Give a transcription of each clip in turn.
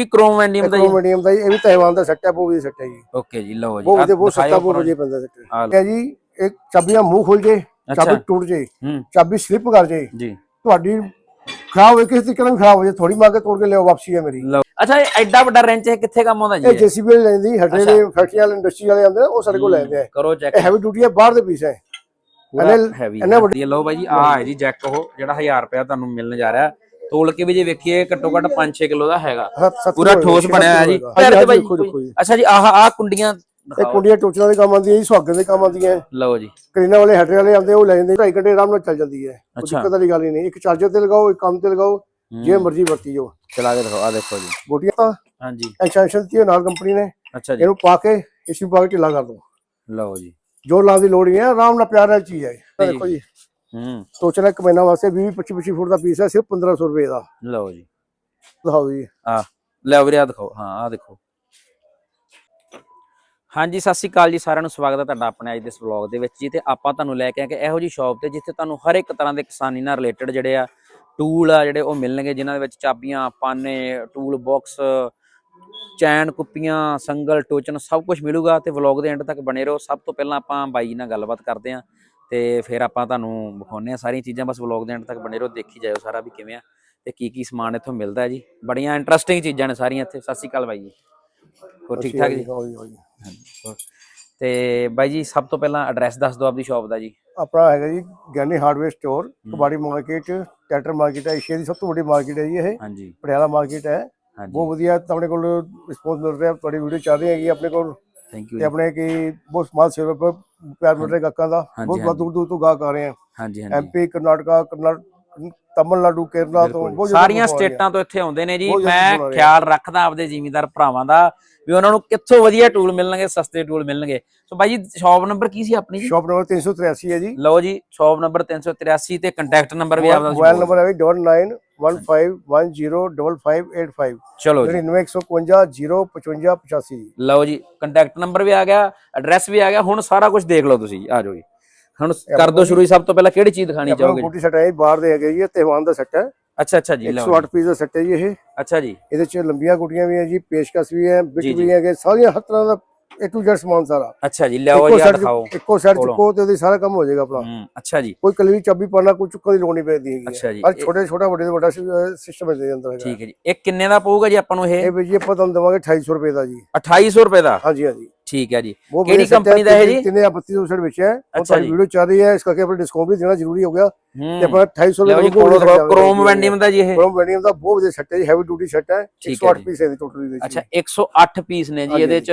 ਕੀ chrome ਵੈਂਡੀਅਮ ਦਾ ਜੀ? Chrome medium ਦਾ ਜੀ ਇਹ ਵੀ ਤਹਿਵਾਨ ਦਾ ਸੈੱਟ ਬਹੁਤ ਵਧੀਆ ਸੈੱਟ ਜੀ। ਓਕੇ ਜੀ ਲਓ ਜੀ ਆਹ ਵਧੀਆ ਬਹੁਤ ਬਹੁਤ ਉੱਪਰੋਂ ਵਧੀਆ ਪੈਂਦਾ ਸੈੱਟ। ਆਹ ਲਓ। ਹੈ ਜੀ ਇੱਕ ਚਾਬੀਆਂ ਮੂੰਹ ਖੁੱਲ ਜੇ ਚਾਬੀ ਟੁੱਟ ਜੇ ਹੂੰ। ਚਾਬੀ ਸਲਿੱਪ ਕਰ ਜੇ। ਜੀ। ਤੁਹਾਡੀ ਖਰਾਬ ਹੋਏ ਕਿਸੇ ਤਰੀਕੇ ਨਾਲ ਵੀ ਖਰਾਬ ਹੋ ਜੇ ਥੋੜੀ ਮਾਰ ਕੇ ਤੋੜ ਕੇ ਲਿਆਓ ਵਾਪਸੀ ਹੈ ਮੇਰੀ। ਲਓ। ਅੱਛਾ ਇਹ ਐਡਾ ਵੱਡਾ ਰੈਂਚ ਇਹ ਕਿੱਥੇ ਕੰਮ ਆਉਂਦਾ ਇਹ ਜੀ? ਇਹ? ਜੀਸੀਬੀ ਲੈਂਦੀ ਹਟੇ ਦੇ ਫੈਕਟਰੀ ਵਾਲੇ ਇੰਡਸਟਰੀ ਵਾਲੇ ਆਉਂਦੇ ਨੇ ਉਹ ਸਾਡੇ ਕੋਲ ਲੈਂਦੇ ਆ। ਕਰੋ ਚੈੱਕ ਇਹ ਹੈਵੀ ਡਿਊਟੀ ਹੈ ਬਾਹਰ ਦੇ ਪੀਸ ਹੈ ਪੂਰਾ ਇਹਨੇ- ਹੈਵੀ ਇਹਨੇ ਹੈ ਲਓ ਬਾਈ ਜੀ ਆ ਹੈ ਜੀ ਜੈਕ ਉਹ ਜਿਹੜਾ 1000 ਰੁਪਇਆ ਤੁਹਾਨੂੰ ਮਿਲਣ ਜਾ ਰਿਹਾ। ਤੋਲ ਕੇ ਵੀ ਜੇ ਵੇਖੀਏ ਘੱਟੋ ਘੱਟ 5-6 ਕਿਲੋ ਦਾ ਹੈਗਾ। ਪੂਰਾ ਠੋਸ ਬਣਿਆ ਹੈ ਜੀ। ਜੀ। ਅੱਛਾ ਜੀ ਆਹ ਆ ਕੁੰਡੀਆਂ ਇਹ। ਕੁੰਡੀਆਂ ਟੋਚਰਾਂ ਦੇ ਕੰਮ ਆਉਂਦੀਆਂ ਜੀ ਸੁਹਾਗਣ ਦੇ ਕੰਮ ਆਉਂਦੀਆਂ। ਲਓ ਜੀ। ਕਰੀਨਾ ਵਾਲੇ ਹਟੇ ਵਾਲੇ ਆਉਂਦੇ ਉਹ ਲੈ ਜਾਂਦੇ 2.5 ਘੰਟੇ ਆਰਾਮ ਨਾਲ ਚੱਲ ਜਾਂਦੀ ਹੈ। ਕੋਈ। ਦਿੱਕਤ ਵਾਲੀ ਗੱਲ ਨਹੀਂ। ਇੱਕ ਚਾਰਜਰ ਤੇ ਲਗਾਓ ਇੱਕ ਕੰਮ ਤੇ ਲਗਾਓ ਜੇ ਮਰਜ਼ੀ ਵਰਤੀ ਜੋ ਚਲਾ ਕੇ ਦਿਖਾਓ ਆ ਦੇਖੋ ਜੀ। ਗੋਟੀਆਂ ਤਾਂ ਹਾਂਜੀ। ਐਕਸਟੈਂਸ਼ਨ ਦੀ ਨਾਲ ਕੰਪਨੀ ਨੇ। ਅੱਛਾ ਜੀ। ਇਹਨੂੰ ਪਾ ਕੇ ਇਸ ਨੂੰ ਪਾ ਕੇ ਢਿੱਲਾ ਕਰ ਦੋ ਲਓ ਜੀ। ਜੋਰ ਲਾਉਣ ਦੀ ਲੋੜ ਹੀ ਨਹੀਂ ਹੈ ਆਰਾਮ ਨਾਲ ਪਿਆਰ ਨਾਲ ਚੀਜ਼ ਹੈ। ਜੀ। ਦੇਖੋ ਜੀ। ਹੂੰ। ਟੋਚਰਾ ਇੱਕ ਮਹੀਨਾ ਵਾਸਤੇ 20 25 25 ਫੁੱਟ ਦਾ ਪੀਸ ਹੈ ਸਿਰਫ 1500 ਰੁਪਏ ਦਾ। ਲਓ ਜੀ। ਦਿਖਾਓ ਜੀ। ਆ ਲੈ ਵੀਰੇ ਆ ਦਿਖਾਓ। ਹਾਂ ਆ ਦੇਖੋ। ਹਾਂਜੀ ਸਤਿ ਸ਼੍ਰੀ ਅਕਾਲ ਜੀ ਸਾਰਿਆਂ ਨੂੰ ਸਵਾਗਤ ਹੈ ਤੁਹਾਡਾ ਆਪਣੇ ਅੱਜ ਦੇ ਇਸ ਵਲੌਗ ਦੇ ਵਿੱਚ ਜੀ। ਤੇ ਆਪਾਂ ਤੁਹਾਨੂੰ ਲੈ ਕੇ ਆਏ ਕਿ ਇਹੋ ਜੀ ਸ਼ਾਪ ਤੇ ਜਿੱਥੇ ਤੁਹਾਨੂੰ ਹਰ ਇੱਕ ਤਰ੍ਹਾਂ ਦੇ ਕਿਸਾਨੀ ਨਾਲ ਰਿਲੇਟਡ ਜਿਹੜੇ ਆ ਟੂਲ ਆ ਜਿਹੜੇ ਉਹ ਮਿਲਣਗੇ ਜਿਨ੍ਹਾਂ ਦੇ ਵਿੱਚ ਚਾਬੀਆਂ ਪਾਨੇ ਟੂਲ ਬਾਕਸ ਚੈਨ ਕੁੱਪੀਆਂ ਸੰਗਲ ਟੋਚਨ ਸਭ ਕੁਝ ਮਿਲੂਗਾ। ਤੇ ਵਲੌਗ ਦੇ ਐਂਡ ਤੱਕ ਬਣੇ ਰਹੋ। ਸਭ ਤੋਂ ਪਹਿਲਾਂ ਆਪਾਂ ਬਾਈ ਜੀ ਨਾਲ ਗੱਲਬਾਤ ਕਰਦੇ ਹਾਂ। ਤੇ ਫਿਰ ਆਪਾਂ ਤੁਹਾਨੂੰ ਵਿਖਾਉਂਦੇ ਆ ਸਾਰੀਆਂ ਚੀਜ਼ਾਂ ਬਸ ਵਲੌਗ ਦੇ ਐਂਡ ਤੱਕ ਬਣੇ ਰਹੋ ਦੇਖੀ ਜਾਇਓ ਸਾਰਾ ਵੀ ਕਿਵੇਂ ਆ ਤੇ ਕੀ ਕੀ ਸਮਾਨ ਇੱਥੋਂ ਮਿਲਦਾ ਜੀ। ਬੜੀਆਂ ਇੰਟਰਸਟਿੰਗ ਚੀਜ਼ਾਂ ਨੇ ਸਾਰੀਆਂ ਇੱਥੇ। ਸਤਿ ਸ਼੍ਰੀ ਅਕਾਲ ਬਾਈ ਜੀ। ਹੋਰ ਠੀਕ ਠਾਕ ਜੀ। ਤੇ ਬਾਈ ਜੀ ਸਭ ਤੋਂ ਪਹਿਲਾਂ ਐਡਰੈਸ ਦੱਸ ਦਿਓ ਆਪਦੀ ਸ਼ਾਪ ਦਾ ਜੀ। ਆਪਣਾ ਹੈਗਾ ਜੀ Giani hardware store Kabadi market ਟੈਟਰ market ਹੈ ਏਸ਼ੀਆ ਦੀ ਸਭ ਤੋਂ ਵੱਡੀ ਮਾਰਕੀਟ ਹੈ ਜੀ ਇਹ। ਹਾਂਜੀ। ਪਟਿਆਲਾ ਮਾਰਕੀਟ ਹੈ। ਬਹੁਤ ਵਧੀਆ ਆਪਣੇ ਕੋਲ ਰਿਸਪੌਂਸ ਮਿਲ ਰਿਹਾ ਤੁਹਾਡੀ ਵੀਡੀਓ ਚੱਲ ਰਹੀ ਹੈਗੀ ਆਪਣੇ ਕੋਲ ਥੈਂਕ ਯੂ ਤੇ ਆਪਣੇ ਕੀ ਬਹੁਤ ਸਮਾਲ ਸੇਵਾ ਪਰ ਪਿਆਰ ਮਿਲ ਰਿਹਾ ਦਾ ਬਹੁਤ ਬਹੁਤ ਦੂਰ ਦੂਰ ਤੋਂ ਗਾਹਕ ਆ ਰਹੇ ਆ। ਹਾਂਜੀ ਹਾਂਜੀ। ਐਮਪੀ ਕਰਨਾਟਕਾ ਕਰਨਾਟਕ ਤਮਿਲਨਾਡੂ ਕੇਰਲਾ ਤੋਂ ਸਾਰੀਆਂ। ਸਟੇਟਾਂ ਤੋਂ ਇੱਥੇ ਆਉਂਦੇ ਨੇ ਜੀ। ਮੈਂ। ਖਿਆਲ ਰੱਖਦਾ ਆਪਦੇ ਜ਼ਿਮੀਂਦਾਰ ਭਰਾਵਾਂ ਦਾ ਵੀ ਉਹਨਾਂ ਨੂੰ ਕਿੱਥੋਂ ਵਧੀਆ ਟੂਲ ਮਿਲਣਗੇ ਸਸਤੇ ਟੂਲ ਮਿਲਣਗੇ। ਸੋ ਬਾਈ ਜੀ ਸ਼ਾਪ ਨੰਬਰ ਕੀ ਸੀ ਆਪਣੀ ਜੀ? ਸ਼ਾਪ ਨੰਬਰ 383 ਹੈ ਜੀ। ਲਓ ਜੀ ਸ਼ਾਪ ਨੰਬਰ 383 ਤੇ ਕੰਟੈਕਟ ਨੰਬਰ ਵੀ ਆਪਦਾ ਮੋਬਾਈਲ ਨੰਬਰ ਹੈ 9915105585 ਚਲੋ ਜੀ। 9915055085 ਲਓ ਜੀ ਕੰਟੈਕਟ ਨੰਬਰ ਵੀ ਆ ਗਿਆ ਐਡਰੈਸ ਵੀ ਆ ਗਿਆ ਹੁਣ ਸਾਰਾ ਕੁਝ ਦੇਖ ਲਓ ਤੁਸੀਂ ਆ ਜਾਓ ਜੀ। ਹੁਣ ਕਰ ਦੋ ਸ਼ੁਰੂ ਸਭ ਤੋਂ ਪਹਿਲਾਂ ਕਿਹੜੀ ਚੀਜ਼ ਦਿਖਾਣੀ ਚਾਹੋਗੇ? ਬੂਟੀ ਸੈਟ ਹੈ ਬਾਹਰ ਦੇ ਹੈਗੇ ਜੀ ਇਹ ਤਹਿਵਾਨ ਦਾ ਸੈਟ ਹੈ। ਅੱਛਾ ਅੱਛਾ ਜੀ ਲਓ 108 ਪੀਸ ਦਾ ਸੈਟ ਹੈ ਜੀ ਇਹ। ਅੱਛਾ ਜੀ। ਇਹਦੇ ਚ ਲੰਬੀਆਂ ਗੁੱਟੀਆਂ ਵੀ ਹੈ ਜੀ ਪੇਸ਼ਕਸ਼ ਵੀ ਹੈ ਬਿਟ। ਵੀ ਹੈਗੇ ਸਾਰੀਆਂ ਹਰ ਤਰ੍ਹਾਂ ਦਾ A to Z ਸਮਾਨ ਸਾਰਾ। ਅੱਛਾ ਜੀ ਲਿਆਓ ਜੀ ਆ ਦਿਖਾਓ। ਇੱਕੋ ਖੋਲੋ। ਚੁੱਕੋ ਤੇ ਉਹਦੇ ਸਾਰਾ ਕੰਮ ਹੋ ਜਾਏਗਾ ਆਪਣਾ ਅੱਛਾ ਜੀ। ਕੋਈ ਕਲਵੀ ਚਾਬੀ ਪਾਣਾ ਕੋਈ ਚੁੱਕਣ ਦੀ ਲੋੜ ਨਹੀਂ ਪੈਂਦੀ ਹੈਗੀ। ਅੱਛਾ ਜੀ, ਪਰ ਛੋਟੇ ਛੋਟਾ ਵੱਡੇ ਤੋਂ ਵੱਡਾ ਸਿਸਟਮ ਇਹਦੇ ਅੰਦਰ ਹੈਗਾ। ਠੀਕ ਹੈ ਜੀ। ਇਹ ਕਿੰਨੇ ਦਾ ਪਊਗਾ ਜੀ ਆਪਾਂ ਨੂੰ ਇਹ? ਇਹ ਵੀ ਜੀ ਆਪਾਂ ਤੁਹਾਨੂੰ ਦੇਵਾਂਗੇ 2800 ਰੁਪਏ ਦਾ ਜੀ। 2800 ਰੁਪਏ ਦਾ? ਹਾਂਜੀ ਹਾਂਜੀ। ਠੀਕ ਹੈ ਜੀ। ਕਿਹੜੀ company ਦਾ ਹੈ ਜੀ? ਤਿੰਨੇ 3200 ਸੈਟ ਵਿੱਚ ਹੈ। ਉਹ ਤੁਹਾਡੀ। ਵੀਡੀਓ ਚੱਲ ਰਹੀ ਹੈ ਇਸ ਕਰਕੇ ਆਪਾਂ ਡਿਸਕਾਊਂਟ ਵੀ ਦੇਣਾ ਜ਼ਰੂਰੀ ਹੋ ਗਿਆ। ਤੇ ਆਪਾਂ 2800 ਲਓ ਜੀ ਰੁਪਏ ਕੋਲੋਂ ਦਿਖਾਓ ਕ੍ਰੋਮ ਵੈਂਡੀਅਮ ਦਾ ਜੀ ਇਹ। ਕ੍ਰੋਮ ਵੈਂਡੀਅਮ ਦਾ ਬਹੁਤ ਵਧੀਆ ਸੈਟ ਹੈ ਜੀ ਹੈਵੀ ਡਿਊਟੀ ਸੈਟ ਹੈ। ਠੀਕ ਹੈ 108 ਜੀ। ਪੀਸ ਹੈ ਦੀ ਟੋਟਲ ਇਹਦੇ ਅੱਛਾ 108 ਪੀਸ ਨੇ ਜੀ ਇਹਦੇ ਚ।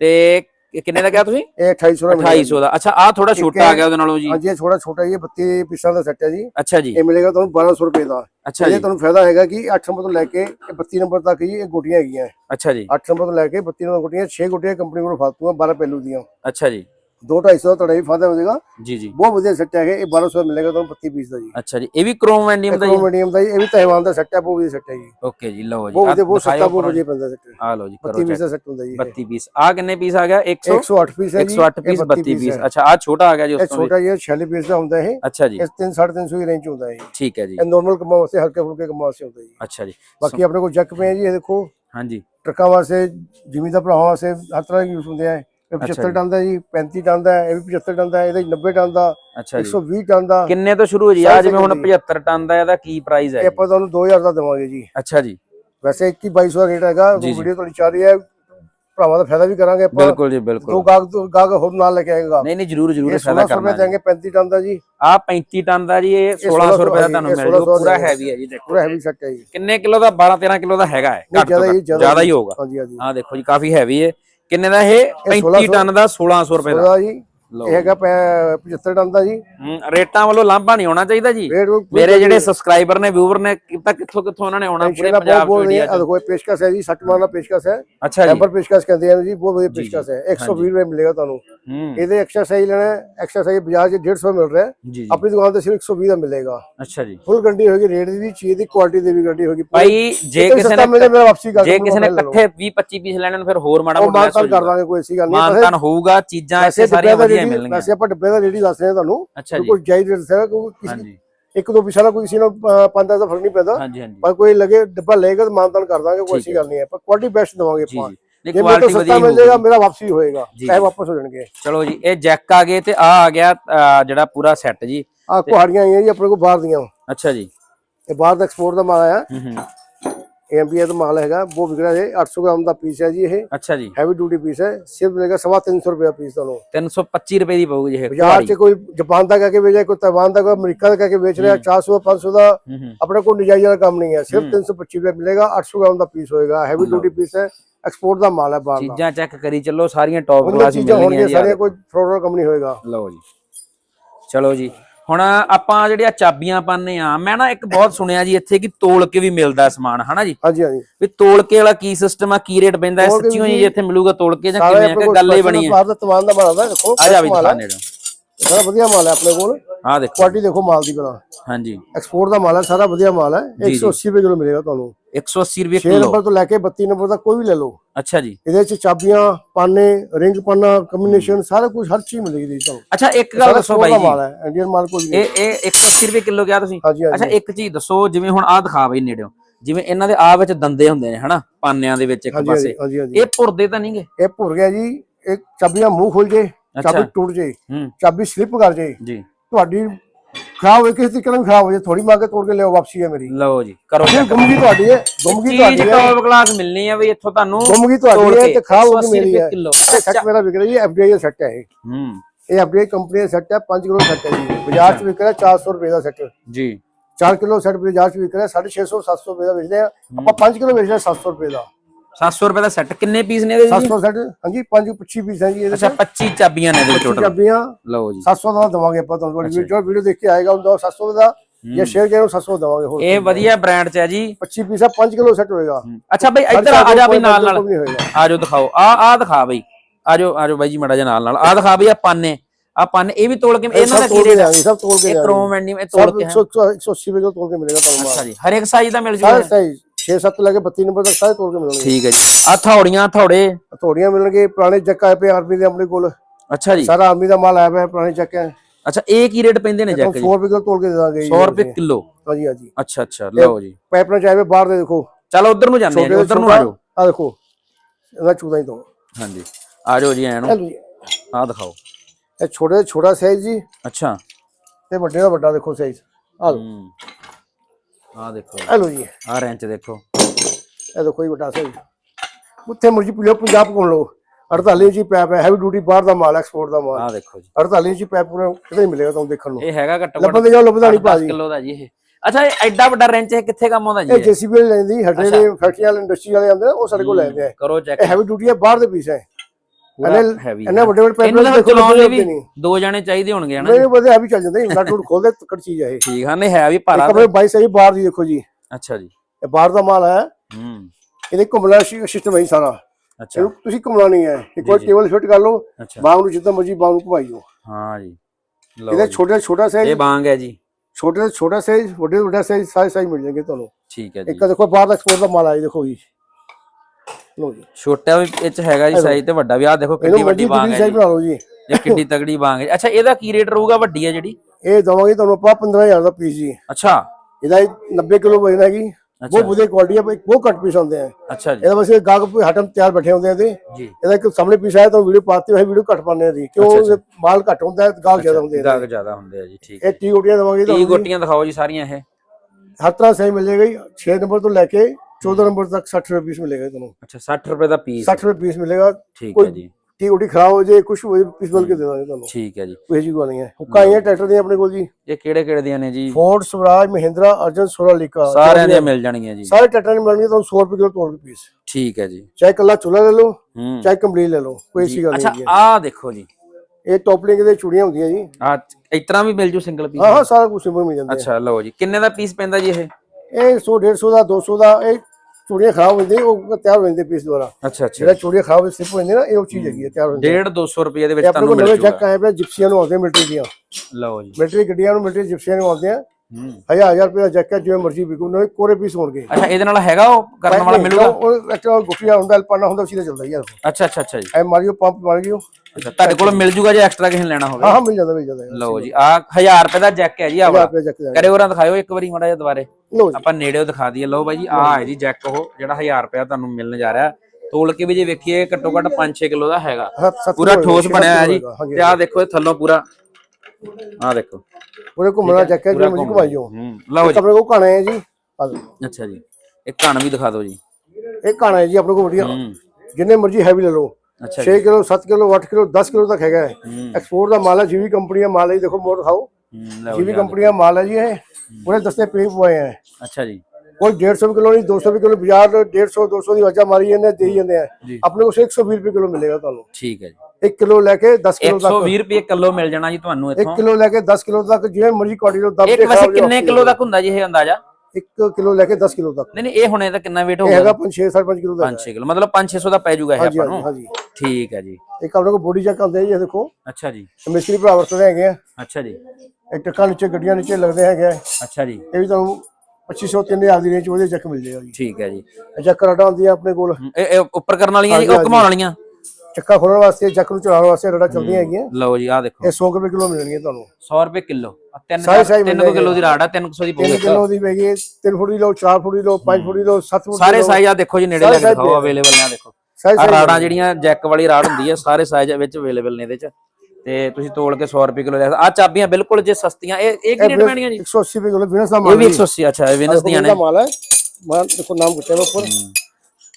ਤੇ ਇਹ ਕਿੰਨੇ ਦਾ ਕਿਹਾ ਤੁਸੀਂ? ਇਹ 2800 ਦਾ ਮਿਲੇਗਾ 2800 ਦਾ। ਅੱਛਾ ਆ ਥੋੜਾ ਛੋਟਾ ਆ ਗਿਆ ਉਹਦੇ ਨਾਲੋਂ ਜੀ। ਹਾਂਜੀ ਇਹ ਥੋੜਾ ਛੋਟਾ ਜੀ 32 ਪੀਸਾਂ ਦਾ ਸੈਟ ਹੈ ਜੀ। ਅੱਛਾ ਜੀ। ਇਹ ਮਿਲੇਗਾ ਤੁਹਾਨੂੰ 1200 ਰੁਪਏ ਦਾ। ਅੱਛਾ ਇਹ ਜੀ। ਤੁਹਾਨੂੰ ਫਾਇਦਾ ਹੈਗਾ ਕਿ 8 ਨੰਬਰ ਤੋਂ ਲੈ ਕੇ ਇਹ 32 ਨੰਬਰ ਤੱਕ ਹੀ ਇਹ ਗੁੱਟੀਆਂ ਹੈਗੀਆਂ। ਅੱਛਾ ਜੀ। 8 ਨੰਬਰ ਤੋਂ ਲੈ ਕੇ 32 ਨੰਬਰ ਗੁੱਟੀਆਂ 6 ਗੁੱਟੀਆਂ ਕੰਪਨੀ ਕੋਲ ਫਾਲਤੂ ਆ 12 ਪਹਿਲੂ ਦੀਆਂ। ਅੱਛਾ ਜੀ। 2-250 ਦਾ ਤੁਹਾਡਾ ਵੀ ਫਾਇਦਾ ਹੋ ਜਾਏਗਾ। ਜੀ ਜੀ। ਬਹੁਤ ਵਧੀਆ ਸੈਟ ਹੈਗਾ ਇਹ 1200 ਦਾ ਮਿਲੇਗਾ ਤੁਹਾਨੂੰ 32 ਪੀਸ ਦਾ ਜੀ। ਅੱਛਾ ਜੀ ਇਹ ਵੀ ਕ੍ਰੋਮ ਵੈਂਡੀਅਮ ਦਾ ਜੀ? ਕ੍ਰੋਮ ਮੀਡੀਅਮ ਦਾ ਜੀ ਇਹ ਵੀ ਤਹਿਵਾਨ ਦਾ ਸੈਟ ਹੈ ਬਹੁਤ ਵਧੀਆ ਸੈਟ ਹੈ ਜੀ। ਓਕੇ ਜੀ ਲਓ ਜੀ ਬਹੁਤ ਵਧੀਆ ਬਹੁਤ ਸਸਤਾ ਬਹੁਤ ਵਧੀਆ ਪੈਂਦਾ ਸੈਟ ਆ ਲਓ ਜੀ 32 ਕਰੋ ਪੀਸ ਚੈੱਕ ਦਾ ਸੈਟ ਹੁੰਦਾ ਜੀ ਇਹ। 32 ਪੀਸ। ਆ ਕਿੰਨੇ ਪੀਸ ਆ ਗਿਆ 100 108 ਪੀਸ ਹੈ ਜੀ 108 ਪੀਸ 32 ਪੀਸ ਅੱਛਾ ਆ ਛੋਟਾ ਆ ਗਿਆ ਜੀ ਇਹ ਉਸ ਤੋਂ ਛੋਟਾ ਜਿਹਾ 46 ਪੀਸ ਦਾ ਹੁੰਦਾ ਇਹ। ਅੱਛਾ ਜੀ। ਇਸ 3 350 ਦੀ ਰੇਂਜ ਹੁੰਦਾ ਇਹ। ਠੀਕ ਹੈ ਜੀ। ਇਹ ਨਾਰਮਲ ਕੰਮਾਂ ਵਾਸਤੇ ਹਲਕੇ ਫੁਲਕੇ ਕੰਮਾਂ ਵਾਸਤੇ ਹੁੰਦਾ ਜੀ। ਅੱਛਾ ਜੀ। ਬਾਕੀ ਆਪਣੇ ਕੋਲ ਜੱਕ ਪਏ ਜੀ ਇਹ ਦੇਖੋ। ਹਾਂਜੀ। ਟਰੱਕਾਂ ਵਾਸਤੇ ਜ਼ਿਮੀਂਦਾਰ ਭਰਾਵਾਂ ਵਾਸਤੇ ਹਰ ਤਰ੍ਹਾਂ ਦੇ ਯੂਜ਼ ਹੁੰਦੇ ਆ। ਇਹ ਅੱਛਾ 75 ਟਨ ਦਾ ਜੀ 35 ਟਨ ਦਾ ਹੈ, ਇਹ ਵੀ 75 ਟਨ ਦਾ ਹੈ, ਇਹਦਾ 90 ਟਨ ਦਾ ਅੱਛਾ ਜੀ। 120 ਟਨ ਦਾ। ਕਿੰਨੇ ਤੋਂ ਸ਼ੁਰੂ ਹੋ ਜੀ? ਆ ਜਿਵੇਂ ਹੁਣ second 75 ਟਨ ਦਾ ਇਹਦਾ ਕੀ ਪ੍ਰਾਈਸ ਹੈ ਇਹ ਆਪਾਂ ਤੁਹਾਨੂੰ 2000 ਦਾ ਦੇਵਾਂਗੇ ਜੀ। ਅੱਛਾ ਜੀ। ਵੈਸੇ 21 2200 ਦਾ ਰੇਟ ਹੈਗਾ। ਵੀਡੀਓ ਤੁਹਾਡੀ ਚੱਲ ਰਹੀ ਹੈ। ਭਰਾਵਾਂ ਦਾ ਫਾਇਦਾ ਵੀ ਕਰਾਂਗੇ ਆਪਾਂ। ਬਿਲਕੁਲ ਜੀ ਦੋ ਬਿਲਕੁਲ ਗਾਹਕ ਤੋਂ ਗਾਹਕ ਹੋਰ ਨਾਲ ਲੈ ਕੇ ਆਏਗਾ। ਨਹੀਂ ਨਹੀਂ ਜਰੂਰ ਜਰੂਰ ਫਾਇਦਾ 1600 ਕਰਨਾ ਰੁਪਏ ਦੇਂਗੇ 35 ਟਨ ਦਾ ਜੀ। ਆ 35 ਟਨ ਦਾ ਜੀ ਇਹ 1600 ਰੁਪਏ ਦਾ ਤੁਹਾਨੂੰ ਮਿਲ ਜੂ। 1600 ਪੂਰਾ ਦਾ ਹੈਵੀ ਹੈ ਜੀ ਦੇਖੋ। ਪੂਰਾ ਹੈਵੀ ਸੈੱਟ ਹੈ ਜੀ। ਕਿੰਨੇ ਕਿਲੋ ਦਾ? 12 13 ਕਿਲੋ ਦਾ ਹੈਗਾ ਹੈ। ਜ਼ਿਆਦਾ ਹੀ- ਜ਼ਿਆਦਾ ਹੀ ਹੋਊਗਾ। ਹਾਂਜੀ ਹਾਂਜੀ। ਆ ਦੇਖੋ ਜੀ ਕਾਫੀ ਹੈਵੀ ਹੈ। ਕਿੰਨੇ ਦਾ ਇਹ? 35 1600 ਟਨ ਦਾ 1600 ਰੁਪਏ ਦਾ। ਜੀ। ਇਹ ਹੈਗਾ ਪੈ- 75 ਟਨ ਦਾ ਜੀ। ਹੂੰ, ਰੇਟਾਂ ਵੱਲੋਂ ਲਾਂਭਾ ਨਹੀਂ ਹੋਣਾ ਚਾਹੀਦਾ ਜੀ। ਰੇਟ ਮੇਰੇ ਜਿਹੜੇ ਸਬਸਕ੍ਰਾਈਬਰ ਨੇ ਵਿਊਅਰ ਨੇ ਕਿਤਾ ਕਿੱਥੋਂ ਕਿੱਥੋਂ ਉਹਨਾਂ ਨੇ ਆਉਣਾ ਪੂਰੇ ਬਹੁਤ ਪੰਜਾਬ ਇੰਡੀਆ ਵਧੀਆ ਦੇਖੋ ਇਹ ਪੇਸ਼ਕਸ਼ ਹੈ ਜੀ 60 ਮਾਨ ਦਾ ਪੇਸ਼ਕਸ਼ ਹੈ। ਅੱਛਾ ਜੀ। ਟੈਂਪਰ ਪੇਸ਼ਕਸ਼ ਕਹਿੰਦੇ ਆ ਜੀ ਬਹੁਤ ਵਧੀਆ ਪੇਸ਼ਕਸ਼ ਹੈ। 120 ਰੁਪਏ ਮਿਲੇਗਾ ਤੁਹਾਨੂੰ। ਹੂੰ। ਇਹਦੇ ਐਕਸਟਰਾ ਸਾਈਜ਼ ਲੈਣਾ ਐਕਸਟਰਾ ਸਾਈਜ਼ ਬਾਜ਼ਾਰ 'ਚ 150 ਮਿਲ ਰਿਹਾ ਹੈ। ਜੀ ਜੀ। ਆਪਣੀ ਦੁਕਾਨ ਤੇ ਸਿਰਫ 120 ਦਾ ਮਿਲੇਗਾ। ਅੱਛਾ ਜੀ। ਫੁੱਲ ਗਰੰਟੀ ਹੋਗੀ ਰੇਟ ਦੀ ਵੀ ਚੀਜ਼ ਦੀ ਕੁਆਲਿਟੀ ਦੀ ਵੀ ਗਰੰਟੀ ਹੋਗੀ ਭਾਈ ਜੇ ਕੋਈ ਕਿਸੇ ਸਸਤਾ ਨੇ ਮਿਲੇ ਮੇਰਾ ਵਾਪਸੀ ਕਰ ਜੇ ਕਿਸੇ ਨੇ ਲੈ। ਇਕੱਠੇ 20 25 ਪੀਸ ਲੈਣੇ ਨੇ ਫਿਰ ਹੋਰ ਮਾੜਾ ਉਹ ਮਾਨਤਾਨ ਕਰ ਦਾਂਗੇ ਕੋਈ ਐਸੀ ਗੱਲ ਨਹੀਂ ਮਾਨਤਾਨ ਹੋਊਗਾ ਚੀਜ਼ਾਂ ਵੈਸੇ ਐਸੇ ਸਾਰੀਆਂ ਵਧੀਆ ਰੇਡੀ ਮਿਲਣਗੀਆਂ। ਵੈਸੇ ਆਪਾਂ ਡੱਬੇ ਦਾ ਰੇਡੀ ਦੱਸ ਰਹੇ ਹਾਂ ਤੁਹਾਨੂੰ। ਅੱਛਾ ਜੀ। ਬਿਲਕੁਲ ਜਾਇਜ਼ ਰੇਟ ਹੈ ਕਿਉਂਕਿ ਕਿਸੇ ਇੱਕ ਦੋ ਦਾ ਕੋਈ ਕਿਸੇ ਨੂੰ ਅਹ, ਪੰਜ ਦਸ ਦਾ ਫ਼ਰਕ ਨਹੀਂ ਪੈਂਦਾ। ਪਰ ਕੋਈ ਲੱਗੇ ਡੱਬਾ ਲਏਗਾ ਤਾਂ ਮਾਨਤਾਨ ਕਰ ਦਾਂਗੇ ਕੋਈ ਐਸੀ ਹੈ। ਗੱਲ ਨਹੀਂ ਹੈ। ਪਰ ਕੁਆਲਿਟੀ ਬੈਸਟ ਦਵਾਂਗੇ ਆਪਾਂ। ਜੀ। ਮੇਰੇ ਤੋਂ ਸਸਤਾ ਮਿਲ ਜਾਏਗਾ ਮੇਰਾ ਵਾਪਸੀ ਹੋਏਗਾ ਪੈਸੇ। ਵਾਪਸ ਹੋ ਜਾਣਗੇ। ਚਲੋ ਜੀ ਇਹ ਜੈਕ ਆ ਗਏ ਤੇ ਆ ਆ ਗਿਆ ਜਿਹੜਾ ਪੂਰਾ ਸੈੱਟ ਜੀ। ਆ ਕੁਹਾੜੀਆਂ ਆਈਆਂ ਜੀ ਆਪਣੇ ਕੋਲ ਬਾਹਰ ਦੀਆਂ। ਅੱਛਾ ਜੀ। ਇਹ ਬਾਹਰ ਦਾ ਐਕਸਪੋਰਟ ਦਾ ਮਾਲ ਆਇਆ। ਮਾਲ ਹੈਗਾ ਉਹ ਵਿਕ ਰਿਹਾ ਹੈ 800 ਗ੍ਰਾਮ ਦਾ ਪੀਸ ਹੈ ਜੀ ਇਹ। ਅੱਛਾ ਜੀ। ਹੈਵੀ ਡਿਊਟੀ ਪੀਸ ਹੈ। ਸਿਰਫ ਮਿਲੇਗਾ ਸਵਾ ਤਿੰਨ ਸੌ ਰੁਪਏ ਪੀਸ ਤੁਹਾਨੂੰ। 325 ਰੁਪਏ ਦੀ ਪਊਗੀ ਇਹ ਬਾਜ਼ਾਰ 'ਚ ਕੋਈ ਜਾਪਾਨ ਦਾ ਕਹਿ ਕੇ ਵੇਚ ਰਿਹਾ ਕੋਈ ਤਾਇਵਾਨ ਦਾ ਕੋਈ ਅਮਰੀਕਾ ਦਾ ਕਹਿ ਕੇ ਵੇਚ ਰਿਹਾ 400 500 ਦਾ ਆਪਣੇ ਕੋਲ ਨਜਾਇਜ਼ ਵਾਲਾ ਕੰਮ ਨਹੀਂ ਹੈ। ਸਿਰਫ 325 ਰੁਪਏ ਮਿਲੇਗਾ 800 ਗ੍ਰਾਮ ਦਾ ਪੀਸ ਹੋਏਗਾ। ਹੈਵੀ ਡਿਊਟੀ ਪੀਸ ਹੈ। ਐਕਸਪੋਰਟ ਦਾ ਮਾਲ ਹੈ ਬਾਹਰ ਦਾ। ਚੀਜ਼ਾਂ ਚੈੱਕ ਕਰੀ ਚੱਲੋ ਸਾਰੀਆਂ ਟੌਪ ਕਲਾਸ ਮਿਲਣਗੀਆਂ ਸਾਰੀਆਂ ਕੋਈ ਫਰਾਡ ਕੰਮ ਨਹੀਂ ਹੋਏਗਾ। ਲਓ ਜੀ। ਚਲੋ ਜੀ। ਹੁਣ ਆਪਾਂ ਜਿਹੜੀਆਂ ਚਾਬੀਆਂ ਪਾਉਂਦੇ ਆ ਮੈਂ ਨਾ ਇੱਕ ਬਹੁਤ ਸੁਣਿਆ ਜੀ ਇੱਥੇ ਕਿ ਤੋਲ ਕੇ ਵੀ ਮਿਲਦਾ ਸਮਾਨ ਹਨਾ ਜੀ? ਹਾਂਜੀ ਹਾਂਜੀ। ਵੀ ਤੋਲ ਕੇ ਵਾਲਾ ਕੀ ਸਿਸਟਮ ਆ ਕੀ ਰੇਟ ਪੈਂਦਾ ਹੈ ਤੋਲ ਕੇ ਸੱਚੀ ਹੋਈ ਵੀ ਜੀ। ਇੱਥੇ ਮਿਲੂਗਾ ਤੋਲ ਕੇ ਜਾਂ ਕਿਵੇਂ ਆ ਕਿ ਗੱਲ ਹੀ ਬਣੀ ਹੈ ਬਾਹਰ ਦਾ ਤਵਾਨ ਦਾ ਮਾਲ ਆਦਾ ਦੇਖੋ ਆ ਜਾ ਵੀ ਦਿਖਾ। ਨੇੜੇ ਸਾਰਾ ਵਧੀਆ ਮਾਲ ਹੈ ਆਪਣੇ ਕੋਲ। ਆ ਦੇਖੋ। ਕੁਆਲਿਟੀ ਦੇਖੋ ਮਾਲ ਦੀ ਬਣਾ। ਹਾਂਜੀ। ਐਕਸਪੋਰਟ ਦਾ ਮਾਲ ਹੈ ਸਾਰਾ ਵਧੀਆ ਮਾਲ ਹੈ। ਜੀ, ਜੀ। 180 ਰੁਪਏ ਕਿਲੋ ਮਿਲੇਗਾ ਤੁਹਾਨੂੰ। 180 ਰੁਪਏ 6 ਕਿਲੋ। ਨੰਬਰ ਤੋਂ ਲੈ ਕੇ 32 ਨੰਬਰ ਤੱਕ ਕੋਈ ਵੀ ਲੈ ਲਓ। ਅੱਛਾ ਜੀ। ਇਹਦੇ ਵਿੱਚ ਚਾਬੀਆਂ ਪਾਨੇ ਰਿੰਗ ਪਾਨਾ ਕੰਬੀਨੇਸ਼ਨ ਸਾਰਾ ਕੁਝ ਹਰ ਚੀਜ਼ ਮਿਲੇਗੀ ਜੀ ਤੁਹਾਨੂੰ। ਅੱਛਾ ਇੱਕ ਗੱਲ ਦੱਸੋ ਬਾਈ ਜੀ। ਇੰਡੀਅਨ ਮਾਲ ਕੋਈ ਇਹ ਇਹ 180 ਰੁਪਏ ਕਿਲੋ ਕਿਹਾ ਤੁਸੀਂ? ਅੱਛਾ ਇੱਕ ਚੀਜ਼ ਦੱਸੋ ਜਿਵੇਂ ਹੁਣ ਆਹ ਦਿਖਾ ਬਈ ਨੇੜਿਓ। ਜਿਵੇਂ ਇਹਨਾਂ ਦੇ ਆ ਵਿੱਚ ਦੰਦੇ ਹੁੰਦੇ ਨੇ ਹਨਾ? ਪਾਨਿਆਂ ਦੇ ਵਿੱਚ ਇੱਕ ਪਾਸੇ। ਇਹ ਭੁਰਦੇ ਤਾਂ ਨਹੀਂਗੇ ਇਹ ਭੁਰ ਗਿਆ ਜੀ ਇੱਕ ਚਾਬੀਆਂ ਮੂੰਹ ਖੁੱਲ ਜੇ। ਚਾਬੀ ਟੁੱਟ ਜੇ ਹੂੰ। ਚਾਬੀ ਸਲਿੱਪ ਕਰ ਜੇ ਜੀ। ਤੁਹਾਡੀ ਖਰਾਬ ਹੋਏ ਕਿਸੇ ਤਰੀਕੇ ਨਾਲ ਖਰਾਬ ਹੋ ਜੇ ਥੋੜੀ ਮੰਗ ਕੇ ਤੋੜ ਕੇ ਲਿਓ ਵਾਪਸੀ ਹੈ ਮੇਰੀ। ਲਓ ਜੀ ਕਰੋ ਗੁੰਮਗੀ ਤੁਹਾਡੀ ਹੈ ਗੁੰਮਗੀ ਤੁਹਾਡੀ ਹੈ। ਟੌਪ ਕਲਾਸ ਮਿਲਣੀ ਆ ਵੀ ਇੱਥੋਂ ਤੁਹਾਨੂੰ ਗੁੰਮਗੀ ਤੁਹਾਡੀ ਹੈ ਤੇ ਖਰਾਬ ਹੋ 180 ਗਈ ਮੇਰੀ ਹੈ। ਇਹ ਸੈੱਟ ਮੇਰਾ ਵਿਕ ਰਿਹਾ ਜੀ ਐਫਡੀਆਈ ਦਾ ਸੈੱਟ ਹੈ ਇਹ। ਹੂੰ। ਇਹ ਐਫਡੀਆਈ ਕੰਪਨੀ ਦਾ ਸੈੱਟ ਹੈ 5 ਕਿਲੋ ਸੈੱਟ ਹੈ ਜੀ। ਬਾਜ਼ਾਰ 'ਚ ਵਿਕ ਰਿਹਾ 400 ਰੁਪਏ ਦਾ ਸੈੱਟ ਜੀ। 4 ਕਿਲੋ ਸੈੱਟ ਬਾਜ਼ਾਰ 'ਚ ਵਿਕ ਰਿਹਾ 650 700 ਰੁਪਏ ਦਾ ਵੇਚਦੇ ਆ। ਆਪਾਂ 5 ਕਿਲੋ ਵੇਚ ਰਹੇ 700 ਰੁਪਏ ਦਾ। 700 ਰੁਪਏ ਦਾ ਸੈੱਟ ਕਿੰਨੇ ਪੀਸ ਨੇ ਇਹਦੇ ਜੀ? 700 ਸੈੱਟ ਹਾਂਜੀ 5 25 ਪੀਸ ਹੈ ਜੀ ਇਹਦੇ ਅੱਛਾ 25 ਚਾਬੀਆਂ ਨੇ ਇਹਦੇ ਟੋਟਲ ਚਾਬੀਆਂ। ਲਓ ਜੀ। 700 ਦਾ ਦਵਾਂਗੇ ਆਪਾਂ ਤੁਹਾਨੂੰ ਵੀਡੀਓ ਵੀਡੀਓ ਦੇਖ ਕੇ ਆਏਗਾ ਉਹਦਾ 700 ਦਾ ਜਾਂ ਸ਼ੇਅਰ ਕਰੇ 700 ਦਵਾਂਗੇ ਹੋਰ ਇਹ ਵਧੀਆ ਬ੍ਰਾਂਡ ਚ ਹੈ ਜੀ। 25 ਪੀਸ 5 ਕਿਲੋ ਸੈੱਟ ਹੋਏਗਾ। ਅੱਛਾ ਬਈ ਇੱਧਰ ਆ ਜਾ ਬਈ ਨਾਲ ਨਾਲ। ਹੋਏਗਾ। ਆਜੋ ਦਿਖਾਓ। ਆ ਆ ਦਿਖਾ ਬਈ। ਆਜੋ ਆਜੋ ਬਾਈ ਜੀ ਮੜਾ ਜਾ ਨਾਲ ਨਾਲ। ਆ ਦਿਖਾ ਬਈ ਆ ਪਾਨੇ ਆ ਪਾਨੇ ਇਹ ਵੀ ਤੋਲ ਕੇ ਇਹਨਾਂ ਦਾ ਕੀ ਰੇਟ ਹੈ ਸਭ ਤੋੜ ਕੇ ਇਹ ਕ੍ਰੋਮ ਐਂਡ ਇਹ ਤੋਲ ਕੇ ਹੈ 180 ਰੁਪਏ ਦਾ ਤੋੜ ਕੇ ਮਿਲੇਗਾ ਤੁਹਾਨੂੰ ਅੱਛਾ ਜੀ ਹਰ ਇੱਕ ਸਾਈਜ਼ ਦਾ ਮਿਲ ਜੂਗਾ ਸਾਈਜ਼ 6 7 ਲੈ ਕੇ 32 ਨੰਬਰ ਤੱਕ ਸਾਰੇ ਤੋੜ ਕੇ ਮਿਲਣਗੇ। ਠੀਕ ਹੈ ਜੀ। ਆ ਥੌੜੀਆਂ ਥੌੜੇ? ਥੋੜੀਆਂ ਮਿਲਣਗੇ ਪੁਰਾਣੇ ਚੱਕ ਆਏ ਪਏ ਆਰਮੀ ਦੇ ਆਪਣੇ ਕੋਲ। ਅੱਛਾ ਜੀ। ਸਾਰਾ ਆਰਮੀ ਦਾ ਮਾਲ ਆਇਆ ਹੋਇਆ ਪੁਰਾਣੇ ਹੈ ਅੱਛਾ ਇਹ ਕੀ ਰੇਟ ਪੈਂਦੇ ਨੇ ਜੈਕ ਤੁਹਾਨੂੰ ਜੀ? 100 ਰੁਪਏ ਕਿਲੋ ਤੋੜ ਕੇ ਦੇ ਦਾਂਗੇ ਜੀ 100 ਰੁਪਏ ਕਿਲੋ? ਹਾਂਜੀ ਹਾਂਜੀ। ਅੱਛਾ ਅੱਛਾ ਲਓ ਜੀ। ਪਾਈਪ ਨਾਲ ਚਾਹੇ ਬਾਹਰ ਦੇ ਦੇਖੋ। ਚਲੋ ਉਧਰ ਨੂੰ ਜਾਂਦੇ ਆ ਉਧਰ ਨੂੰ ਆਜੋ ਆ ਦੇਖੋ ਇਹਦਾ ਚੂਦਾ ਹੀ ਤੋਂ। ਹਾਂਜੀ। ਆਜੋ ਜੀ ਐਨੂੰ। ਆ ਦਿਖਾਓ। ਇਹ ਛੋਟੇ ਛੋਟਾ ਸਾਈਜ਼ ਜੀ। ਅੱਛਾ। ਤੇ ਵੱਡੇ ਦਾ ਵੱਡਾ ਦੇਖੋ ਸਾਈਜ਼ ਆ ਲਓ। ਆ ਦੇਖੋ ਇਹ ਲਓ ਜੀ। ਆ ਰੈਂਚ ਦੇਖੋ। ਇਹ ਦੇਖੋ ਜੀ ਵੱਡਾ ਸਾਈਜ਼ ਉੱਥੇ ਮਰਜ਼ੀ ਪੁਲਿਓ ਪੰਜਾਬ ਕੋਲ ਲਓ। 48 ਇੰਚੀ ਪੈਪ ਹੈ ਹੈਵੀ ਡਿਊਟੀ ਬਾਹਰ ਦਾ ਮਾਲ ਐਕਸਪੋਰਟ ਦਾ ਮਾਲ। ਆ ਦੇਖੋ ਜੀ। 48 ਇੰਚੀ ਪੈਪ ਪੂਰਾ ਕਿਤੇ ਨਹੀਂ ਮਿਲੇਗਾ ਤੁਹਾਨੂੰ ਦੇਖਣ ਨੂੰ। ਇਹ ਹੈਗਾ ਘੱਟੋ ਲੱਭਣ ਦੇ ਜਾਓ ਲੱਭਦਾ ਨਹੀਂ ਭਾਜੀ ਕਿਲੋ ਦਾ ਜੀ ਇਹ। ਅੱਛਾ ਇਹ ਐਡਾ ਵੱਡਾ ਰੈਂਚ ਇਹ ਕਿੱਥੇ ਕੰਮ ਆਉਂਦਾ ਜੀ ਇਹ? ਜੀਸੀਬੀ ਲੈਂਦੀ ਹੱਡੇ ਦੇ ਫੈਕਟਰੀ ਵਾਲੇ ਇੰਡਸਟਰੀ ਵਾਲੇ ਆਉਂਦੇ ਉਹ ਸਾਡੇ ਕੋਲ ਲੈਂਦੇ ਆ। ਕਰੋ ਚੈੱਕ ਇਹ ਹੈਵੀ ਡਿਊਟੀ ਹੈ ਬਾਹਰ ਦੇ ਪੀਸ ਹੈ। ਹੈਵੀ ਇਹਨੇ ਵੱਡੇ ਵੱਡੇ ਇਹਨੂੰ ਤਾਂ ਦੇਖੋ ਚਲਾਉਣ ਲਈ ਵੀ ਨਹੀਂ ਦੋ ਜਣੇ ਚਾਹੀਦੇ ਹੋਣਗੇ ਹਨਾ ਨਹੀਂ ਵਧੇ ਆ ਵੀ ਚੱਲ ਜਾਂਦੇ ਨਟ ਨੁਟ ਖੋਲਦੇ ਤੱਕੜ ਚੀਜ਼ ਹੈ ਇਹ। ਠੀਕ ਹਨ ਇਹ ਹੈ ਵੀ ਭਾਰਾ ਕਮਰੇ 22 ਸਹੀ ਬਾਹਰ ਦੀ ਦੇਖੋ ਜੀ। ਅੱਛਾ ਜੀ। ਇਹ ਬਾਹਰ ਦਾ ਮਾਲ ਹੈ। ਹੂੰ। ਇਹਦੇ ਘੁੰਮਣਾ ਸਿਸਟਮ ਹੈ ਸਾਰਾ। ਅੱਛਾ। ਇਹਨੂੰ ਤੁਸੀਂ ਘੁੰਮਣਾ ਨਹੀਂ ਹੈ। ਇੱਕ ਵਾਰ ਟੇਬਲ ਫਿੱਟ ਕਰ ਲਓ। ਬਾਗ ਨੂੰ ਜਿੱਦਾਂ ਮਰਜ਼ੀ ਬਾਗ ਨੂੰ ਘੁਮਾਈਓ ਹਾਂ ਜੀ। ਲਓ ਇਹਦੇ। ਛੋਟੇ ਛੋਟਾ ਇਹ ਸਾਈਜ਼ ਬਾਂਗ ਹੈ ਜੀ। ਛੋਟੇ ਤੋਂ ਛੋਟਾ ਸਾਈਜ਼ ਵੱਡੇ ਤੋਂ ਵੱਡਾ ਸਾਈਜ਼ ਸਾਰੇ ਸਾਈਜ਼ ਮਿਲ ਜਾਣਗੇ ਤੁਹਾਨੂੰ। ਠੀਕ ਹੈ ਜੀ। ਇੱਕ ਦੇਖੋ ਬਾਹਰ ਦਾ ਐਕਸਪੋਰਟ ਦਾ ਮਾਲ ਆ ਜੀ ਦੇਖੋ ਜੀ। ਲਓ ਜੀ। ਛੋਟਾ ਵੀ ਇਹ ਚ ਹੈਗਾ ਜੀ ਸਾਈਜ਼ ਤੇ ਵੱਡਾ ਵੀ ਆ ਦੇਖੋ ਕਿੰਨੀ ਵੱਡੀ ਬਾਂਗ ਹੈ ਸਾਈਜ਼ ਜੀ। ਬਣਾ ਲਓ ਜੀ। ਇਹ ਕਿੰਨੀ ਤਗੜੀ ਬਾਂਗ ਹੈ। ਅੱਛਾ ਇਹਦਾ ਕੀ ਰੇਟ ਰਹੂਗਾ ਵੱਡੀ ਹੈ ਜਿਹੜੀ? ਇਹ ਦਵਾਂਗੇ ਤੁਹਾਨੂੰ ਆਪਾਂ 15000 ਦਾ ਪੀਸ ਜੀ। ਅੱਛਾ। ਇਹਦਾ ਇਹ 90 ਕਿਲੋ ਵਜਨ ਹੈਗੀ। ਬਹੁਤ ਵਧੀਆ ਕੁਆਲਿਟੀ ਹੈ ਬਹੁਤ ਘੱਟ ਪੀਸ ਆਉਂਦੇ ਆ। ਅੱਛਾ ਜੀ। ਇਹਦਾ ਬਸ ਗਾਹਕ ਹਟਮ ਤਿਆਰ ਬੈਠੇ ਹੁੰਦੇ ਆ ਜੀ। ਇਹਦਾ ਇੱਕ ਸਾਹਮਣੇ ਪੀਸ ਆਇਆ ਤਾਂ ਵੀਡੀਓ ਪਾਤੀ ਹੋਈ ਵੀਡੀਓ ਘੱਟ ਪਾਉਂਦੇ ਆ ਦੀ ਕਿਉਂ? ਮਾਲ ਘੱਟ ਹੁੰਦਾ ਹੈ ਗਾਹਕ ਜ਼ਿਆਦਾ ਹੁੰਦੇ ਆ ਗਾਗ ਜ਼ਿਆਦਾ ਹੁੰਦੇ ਆ ਜੀ ਠੀਕ ਇਹ ਟੀ ਗੋਟੀਆਂ ਦਵਾਂਗੇ ਟੀ ਤੁਹਾਨੂੰ ਗੋਟੀਆਂ ਦਿਖਾਓ ਜੀ ਸਾਰੀਆਂ ਇਹ। ਹਰ ਤਰ੍ਹਾਂ ਸਹੀ ਮਿਲ ਜਾਏਗਾ ਜੀ। 6 ਨੰਬਰ ਤੋਂ ਲੈ ਕੇ 14 ਨੰਬਰ ਤੱਕ 60 ਰੁਪਏ ਪੀਸ ਮਿਲੇਗਾ ਤੁਹਾਨੂੰ। ਅੱਛਾ 60 ਰੁਪਏ ਦਾ ਪੀਸ 60 ਰੁਪਏ ਪੀਸ ਮਿਲੇਗਾ। ਠੀਕ ਕੋਈ ਹੈ ਜੀ। ਟੀ ਗੋਟੀ ਖਰਾਬ ਹੋ ਜਾਏ ਕੁਝ ਹੋਏ ਪੀਸ ਬਦਲ ਕੇ ਦੇ ਦਾਂਗੇ ਤੁਹਾਨੂੰ। ਠੀਕ ਹੈ ਜੀ। ਕੋਈ ਜੀ ਹੈ। ਹੁੱਕਾਂ ਆਈਆਂ ਟਰੈਕਟਰ ਦੀਆਂ ਆਪਣੇ ਕੋਲ ਜੀ। ਇਹ ਕਿਹੜੇ ਕਿਹੜੇ ਦੀਆਂ ਨੇ ਜੀ? ਫੋਰਡ ਸਵਰਾਜ ਮਹਿੰਦਰਾ ਅਰਜਨ ਸੋਨਾਲੀਕਾ ਸਾਰਿਆਂ ਦੀਆਂ ਮਿਲ ਜਾਣਗੀਆਂ ਜੀ। ਸਾਰੇ ਟਰੈਕਟਰਾਂ ਦੀ ਮਿਲਣਗੇ ਤੁਹਾਨੂੰ 100 ਰੁਪਏ ਕਿਲੋ ਤੋੜ ਕੇ ਪੀਸ ਠੀਕ ਹੈ ਜੀ। ਚਾਹੇ ਕੱਲਾ ਚੁੱਲਾ ਲੈ ਲਓ ਹੂੰ। ਚਾਹੇ ਕੰਪਲੀਟ ਲੈ ਲਓ ਕੋਈ ਐਸੀ ਗੱਲ ਅੱਛਾ ਨਹੀਂ ਆਹ ਦੇਖੋ ਜੀ। ਹੈ ਇਹ ਟੋਪਲਿੰਗ ਦੇ ਚੂੜੀਆਂ ਹੁੰਦੀਆਂ ਜੀ। ਆ ਤਰ੍ਹਾਂ ਵੀ ਮਿਲ ਜੂ ਸਿੰਗਲ ਪੀਸ ਹਾਂ ਹਾਂ ਸਾਰਾ ਕੁਝ ਸਿੰਪਲ ਮਿਲ ਜਾਂਦਾ ਅੱਛਾ ਲਓ ਜੀ। ਕਿੰਨੇ ਦਾ ਪੀਸ ਪੈਂਦਾ ਜੀ ਇਹ? ਇਹ 100 150 ਦਾ 200 ਦਾ ਇਹ ਚੂੜੀਆਂ ਖਰਾਬ ਹੁੰਦੀਆਂ ਉਹ ਤਿਆਰ ਹੋ ਜਾਂਦੇ ਪੀਸ ਦੁਆਰਾ। ਅੱਛਾ ਅੱਛਾ ਜਿਹੜਾ ਚੂੜੀਆਂ ਖਰਾਬ ਸਿਪ ਹੋ ਜਾਂਦੇ ਨਾ ਇਹ ਉਹ ਚੀਜ਼ ਹੈਗੀ ਹੈ ਤਿਆਰ ਹੋ ਜਾਂਦੀ ਡੇਢ 200 ਰੁਪਏ ਦੇ ਵਿੱਚ ਆਪਣੇ ਤੁਹਾਨੂੰ ਕੋਲ ਮਿਲ ਨਵੇਂ ਜੂਗਾ। ਆਏ ਪਏ ਜਿਪਸੀਆਂ ਨੂੰ ਆਉਂਦੇ ਮਿਲਟਰੀ ਦੀਆਂ। ਲਓ ਜੀ। ਮਿਲਟਰੀ ਗੱਡੀਆਂ ਨੂੰ ਮਿਲਟਰੀ ਜਿਪਸੀਆਂ ਨੂੰ ਆਉਂਦੇ ਆ ਹਜ਼ਾਰ ਹਜ਼ਾਰ ਰੁਪਏ ਦਾ ਜੈਕਟ ਜਿਵੇਂ ਮਰਜ਼ੀ ਵਿਕੂ ਨਾ ਕੋਰੇ ਪੀਸ ਹੋਣਗੇ। ਅੱਛਾ ਇਹਦੇ ਨਾਲ ਹੈਗਾ ਉਹ ਕਰਨ ਵਾਲਾ ਮਿਲੂਗਾ? ਉਹ ਐਕਚੁਅਲ ਗੁੱਫੀਆ ਹੁੰਦਾ ਅਲਪਾਨਾ ਹੁੰਦਾ ਨਾਲ ਚੱਲਦਾ ਯਾਰ ਅੱਛਾ ਅੱਛਾ ਅੱਛਾ ਜੀ। ਐ ਮਾਰੀਓ ਪੰਪ ਮਾਰ ਗਿਓ। ਅੱਛਾ ਤੁਹਾਡੇ ਕੋਲ ਮਿਲ ਜੂਗਾ ਜੇ ਐਕਸਟਰਾ ਕਿਸੇ ਨੇ ਲੈਣਾ ਹੋਵੇ? ਹਾਂ ਮਿਲ ਜਾਂਦਾ ਮਿਲ ਜਾਂਦਾ। ਲਓ ਜੀ ਆ 1000 ਰੁਪਏ ਦਾ ਜੈਕ ਹੈ ਜੀ ਆ ਹਜ਼ਾਰ ਕਰੇ ਉਹਨਾਂ ਦਿਖਾਇਓ ਇੱਕ ਵਾਰੀ ਮਾੜਾ ਜਿਹਾ ਦੁਬਾਰੇ। ਆਪਾਂ ਨੇੜੇੋਂ ਦਿਖਾ ਦਈਏ। ਲਓ ਬਾਈ ਜੀ ਆ ਹੈ ਜੀ ਜੈਕ ਉਹ ਜਿਹੜਾ 1000 ਰੁਪਏ ਤੁਹਾਨੂੰ ਮਿਲਣ ਜਾ ਰਿਹਾ। ਤੋਲ ਕੇ ਵੀ ਜੇ ਵੇਖੀਏ ਘੱਟੋ ਘੱਟ 5-6 ਕਿਲੋ ਦਾ ਹੈਗਾ। ਪੂਰਾ ਠੋਸ ਬਣਿਆ ਹੈ ਜੀ। ਤੇ ਆ ਦੇਖੋ ਇਹ ਥੱਲੋਂ ਪੂਰਾ ਆ ਦੇਖੋ। ਉਹਦੇ ਘੁੰਮਣਾ ਜੈਕਟ ਜਿਵੇਂ ਮਰਜ਼ੀ ਘੁਮਾਈਓ ਹੂੰ ਲਓ ਜੀ। ਆਪਣੇ ਕੋਲ ਕਾਣਾ ਹੈ ਜੀ ਆ ਲਓ। ਅੱਛਾ ਜੀ। ਇੱਕ ਕਣ ਵੀ ਦਿਖਾ ਦਿਓ ਜੀ। ਇਹ ਕਾਣਾ ਹੈ ਜੀ ਆਪਣੇ ਕੋਲ ਵਧੀਆ। ਹੂੰ। ਜਿੰਨੇ ਮਰਜ਼ੀ ਹੈਵੀ ਲੈ ਲਓ। ਅੱਛਾ 6 ਕਿਲੋ 7 ਕਿਲੋ 8 ਕਿਲੋ 10 ਕਿਲੋ ਤੱਕ ਹੈਗਾ ਹੈ ਹੂੰ। ਐਕਸਪੋਰਟ ਦਾ ਮਾਲ ਹੈ ਜੀਵੀ ਕੰਪਨੀ ਦਾ ਮਾਲ ਹੈ ਜੀ, ਦੇਖੋ ਦਿਖਾਓ। ਹੂੰ, ਲਓ ਜੀਵੀ ਜੀ ਕੰਪਨੀ ਦਾ ਮਾਲ ਹੈ ਜੀ ਇਹ। ਉਹਨੇ ਦਸਤੇ ਪੇ ਪਵਾਏ ਹੈ ਅੱਛਾ ਜੀ। ਕੋਈ 150 ਕਿਲੋ ਨਹੀਂ 200 ਕਿਲੋ ਬਾਜ਼ਾਰ 150 200 ਦੀ ਵਾਜਾ ਮਾਰੀ ਜਾਂਦੇ ਦੇਈ ਜਾਂਦੇ ਆ। ਆਪਣੇ ਕੋਲ 120 ਰੁਪਏ ਕਿਲੋ ਮਿਲੇਗਾ ਤੁਹਾਨੂੰ। ਠੀਕ ਹੈ ਜੀ। 1 ਕਿਲੋ ਲੈ ਕੇ 10 ਕਿਲੋ ਤੱਕ। 120 ਰੁਪਏ ਕਿਲੋ ਮਿਲ ਜਾਣਾ ਜੀ ਤੁਹਾਨੂੰ 1 ਇੱਥੋਂ। ਕਿਲੋ ਲੈ ਕੇ 10 ਕਿਲੋ ਤੱਕ ਜਿਵੇਂ ਮਰਜ਼ੀ ਕੁਆਂਟੀਟੀ ਦੱਬ ਇੱਕ ਕੇ ਵੈਸੇ ਕਿੰਨੇ ਕਿਲੋ ਤੱਕ ਹੁੰਦਾ ਜੀ ਇਹ ਅੰਦਾਜ਼ਾ? 1 ਕਿਲੋ ਲੈ ਕੇ 10 ਕਿਲੋ ਤੱਕ। ਨਹੀਂ ਨਹੀਂ ਇਹ ਹੁਣੇ ਤਾਂ ਕਿੰਨਾ weight ਹੋਊਗਾ ਹੈਗਾ 5 6 5 ਕਿਲੋ ਦਾ। 5-6 ਕਿਲੋ ਮਤਲਬ 5-600 ਦਾ ਪੈ ਜਾਊਗਾ ਇਹ ਆਪਾਂ ਨੂੰ? ਹਾਂਜੀ ਠੀਕ ਹੈ ਜੀ। ਇੱਕ ਆਪਣੇ ਕੋਲ ਬੋਡੀ ਚੈੱਕ ਆਉਂਦੇ ਜੀ ਇਹ ਦੇਖੋ। ਅੱਛਾ ਜੀ। ਮਿਸਤਰੀ ਭਰਾ ਵਰਤਦੇ ਹੈਗੇ ਆ। ਅੱਛਾ ਜੀ। ਇਹ ਟੱਕਾ ਨੀਚੇ ਗੱਡੀਆਂ ਨੀਚੇ ਲੱਗਦੇ ਹੈਗੇ ਆ। ਅੱਛਾ ਜੀ। ਇਹ ਵੀ ਤੁਹਾਨੂੰ 2500 3000 ਦੀ ਰੇਂਜ ਉਹਦੇ ਚੈੱਕ ਮਿਲ ਜਾਏਗਾ ਜੀ। ਠੀਕ ਹੈ ਜੀ। ਇਹ ਚੱਕਰ ਆਟਾ ਹੁੰਦੀ ਹੈ ਆਪਣੇ ਕੋਲ। ਹਮ, ਇਹ ਇਹ ਉੱਪਰ ਕਰਨ ਵਾਲੀਆਂ ਜੀ ਉਹ ਘੁਮਾਉਣ ਵਾਲੀਆਂ? ਚੱਕਾ ਖੋਲਣ ਵਾਸਤੇ ਚੱਕ ਨੂੰ ਚਲਾਉਣ ਵਾਸਤੇ ਰੜਾ ਚੱਲਦੀਆਂ ਹੈਗੀਆਂ। ਲਓ ਜੀ ਆਹ ਦੇਖੋ। ਇਹ 100 ਰੁਪਏ ਕਿਲੋ ਮਿਲਣਗੇ ਤੁਹਾਨੂੰ। 100 ਰੁਪਏ ਕਿਲੋ। ਤਿੰਨ ਸਾਰੀ ਸਾਰੀ 3 ਕਿਲੋ ਦੀ ਰਾੜ ਆ 300 ਦੀ 3 ਪਊਗੀ ਕਿਲੋ ਦੀ ਪੈਗੀ 3 ਫੁੱਟ ਦੀ ਲਓ 4 ਫੁੱਟ ਦੀ ਲਓ 5 ਫੁੱਟ ਦੀ ਲਓ 7 ਫੁੱਟ ਸਾਰੇ ਸਾਈਜ਼ ਆ ਦੇਖੋ ਜੀ ਨੇੜੇ ਲੱਗ ਸਾਰੇ ਦਿਖਾਓ ਅਵੇਲੇਬਲ ਨੇ ਆ ਦੇਖੋ। ਸਾਈਜ਼ ਆ। ਰਾੜਾਂ ਜਿਹੜੀਆਂ ਜੈਕ ਵਾਲੀ ਰਾੜ ਹੁੰਦੀ ਹੈ ਸਾਰੇ ਸਾਈਜ਼ ਵਿੱਚ ਅਵੇਲੇਬਲ ਨੇ ਇਹਦੇ ਚ। ਤੇ ਤੁਸੀਂ ਤੋਲ ਕੇ 100 ਰੁਪਏ ਕਿਲੋ ਲੈ ਆ ਚਾਬੀਆਂ ਬਿਲਕੁਲ ਜੇ ਸਸਤੀਆਂ ਇਹ ਇਹ ਕਿੰਨੇ ਦੀ ਪੈਣੀਆਂ ਜੀ? 180 ਰੁਪਏ ਕਿਲੋ ਬਿਨਸ ਦਾ ਇਹ ਮਾਲ ਵੀ 180 ਅੱਛਾ ਇਹ ਵਿਨਸ ਦੀਆਂ ਨੇ। ਮਾਲ ਹੈ। ਮਾਲ ਦੇਖੋ ਨਾਮ ਹੋਇਆ ਉੱਪਰ।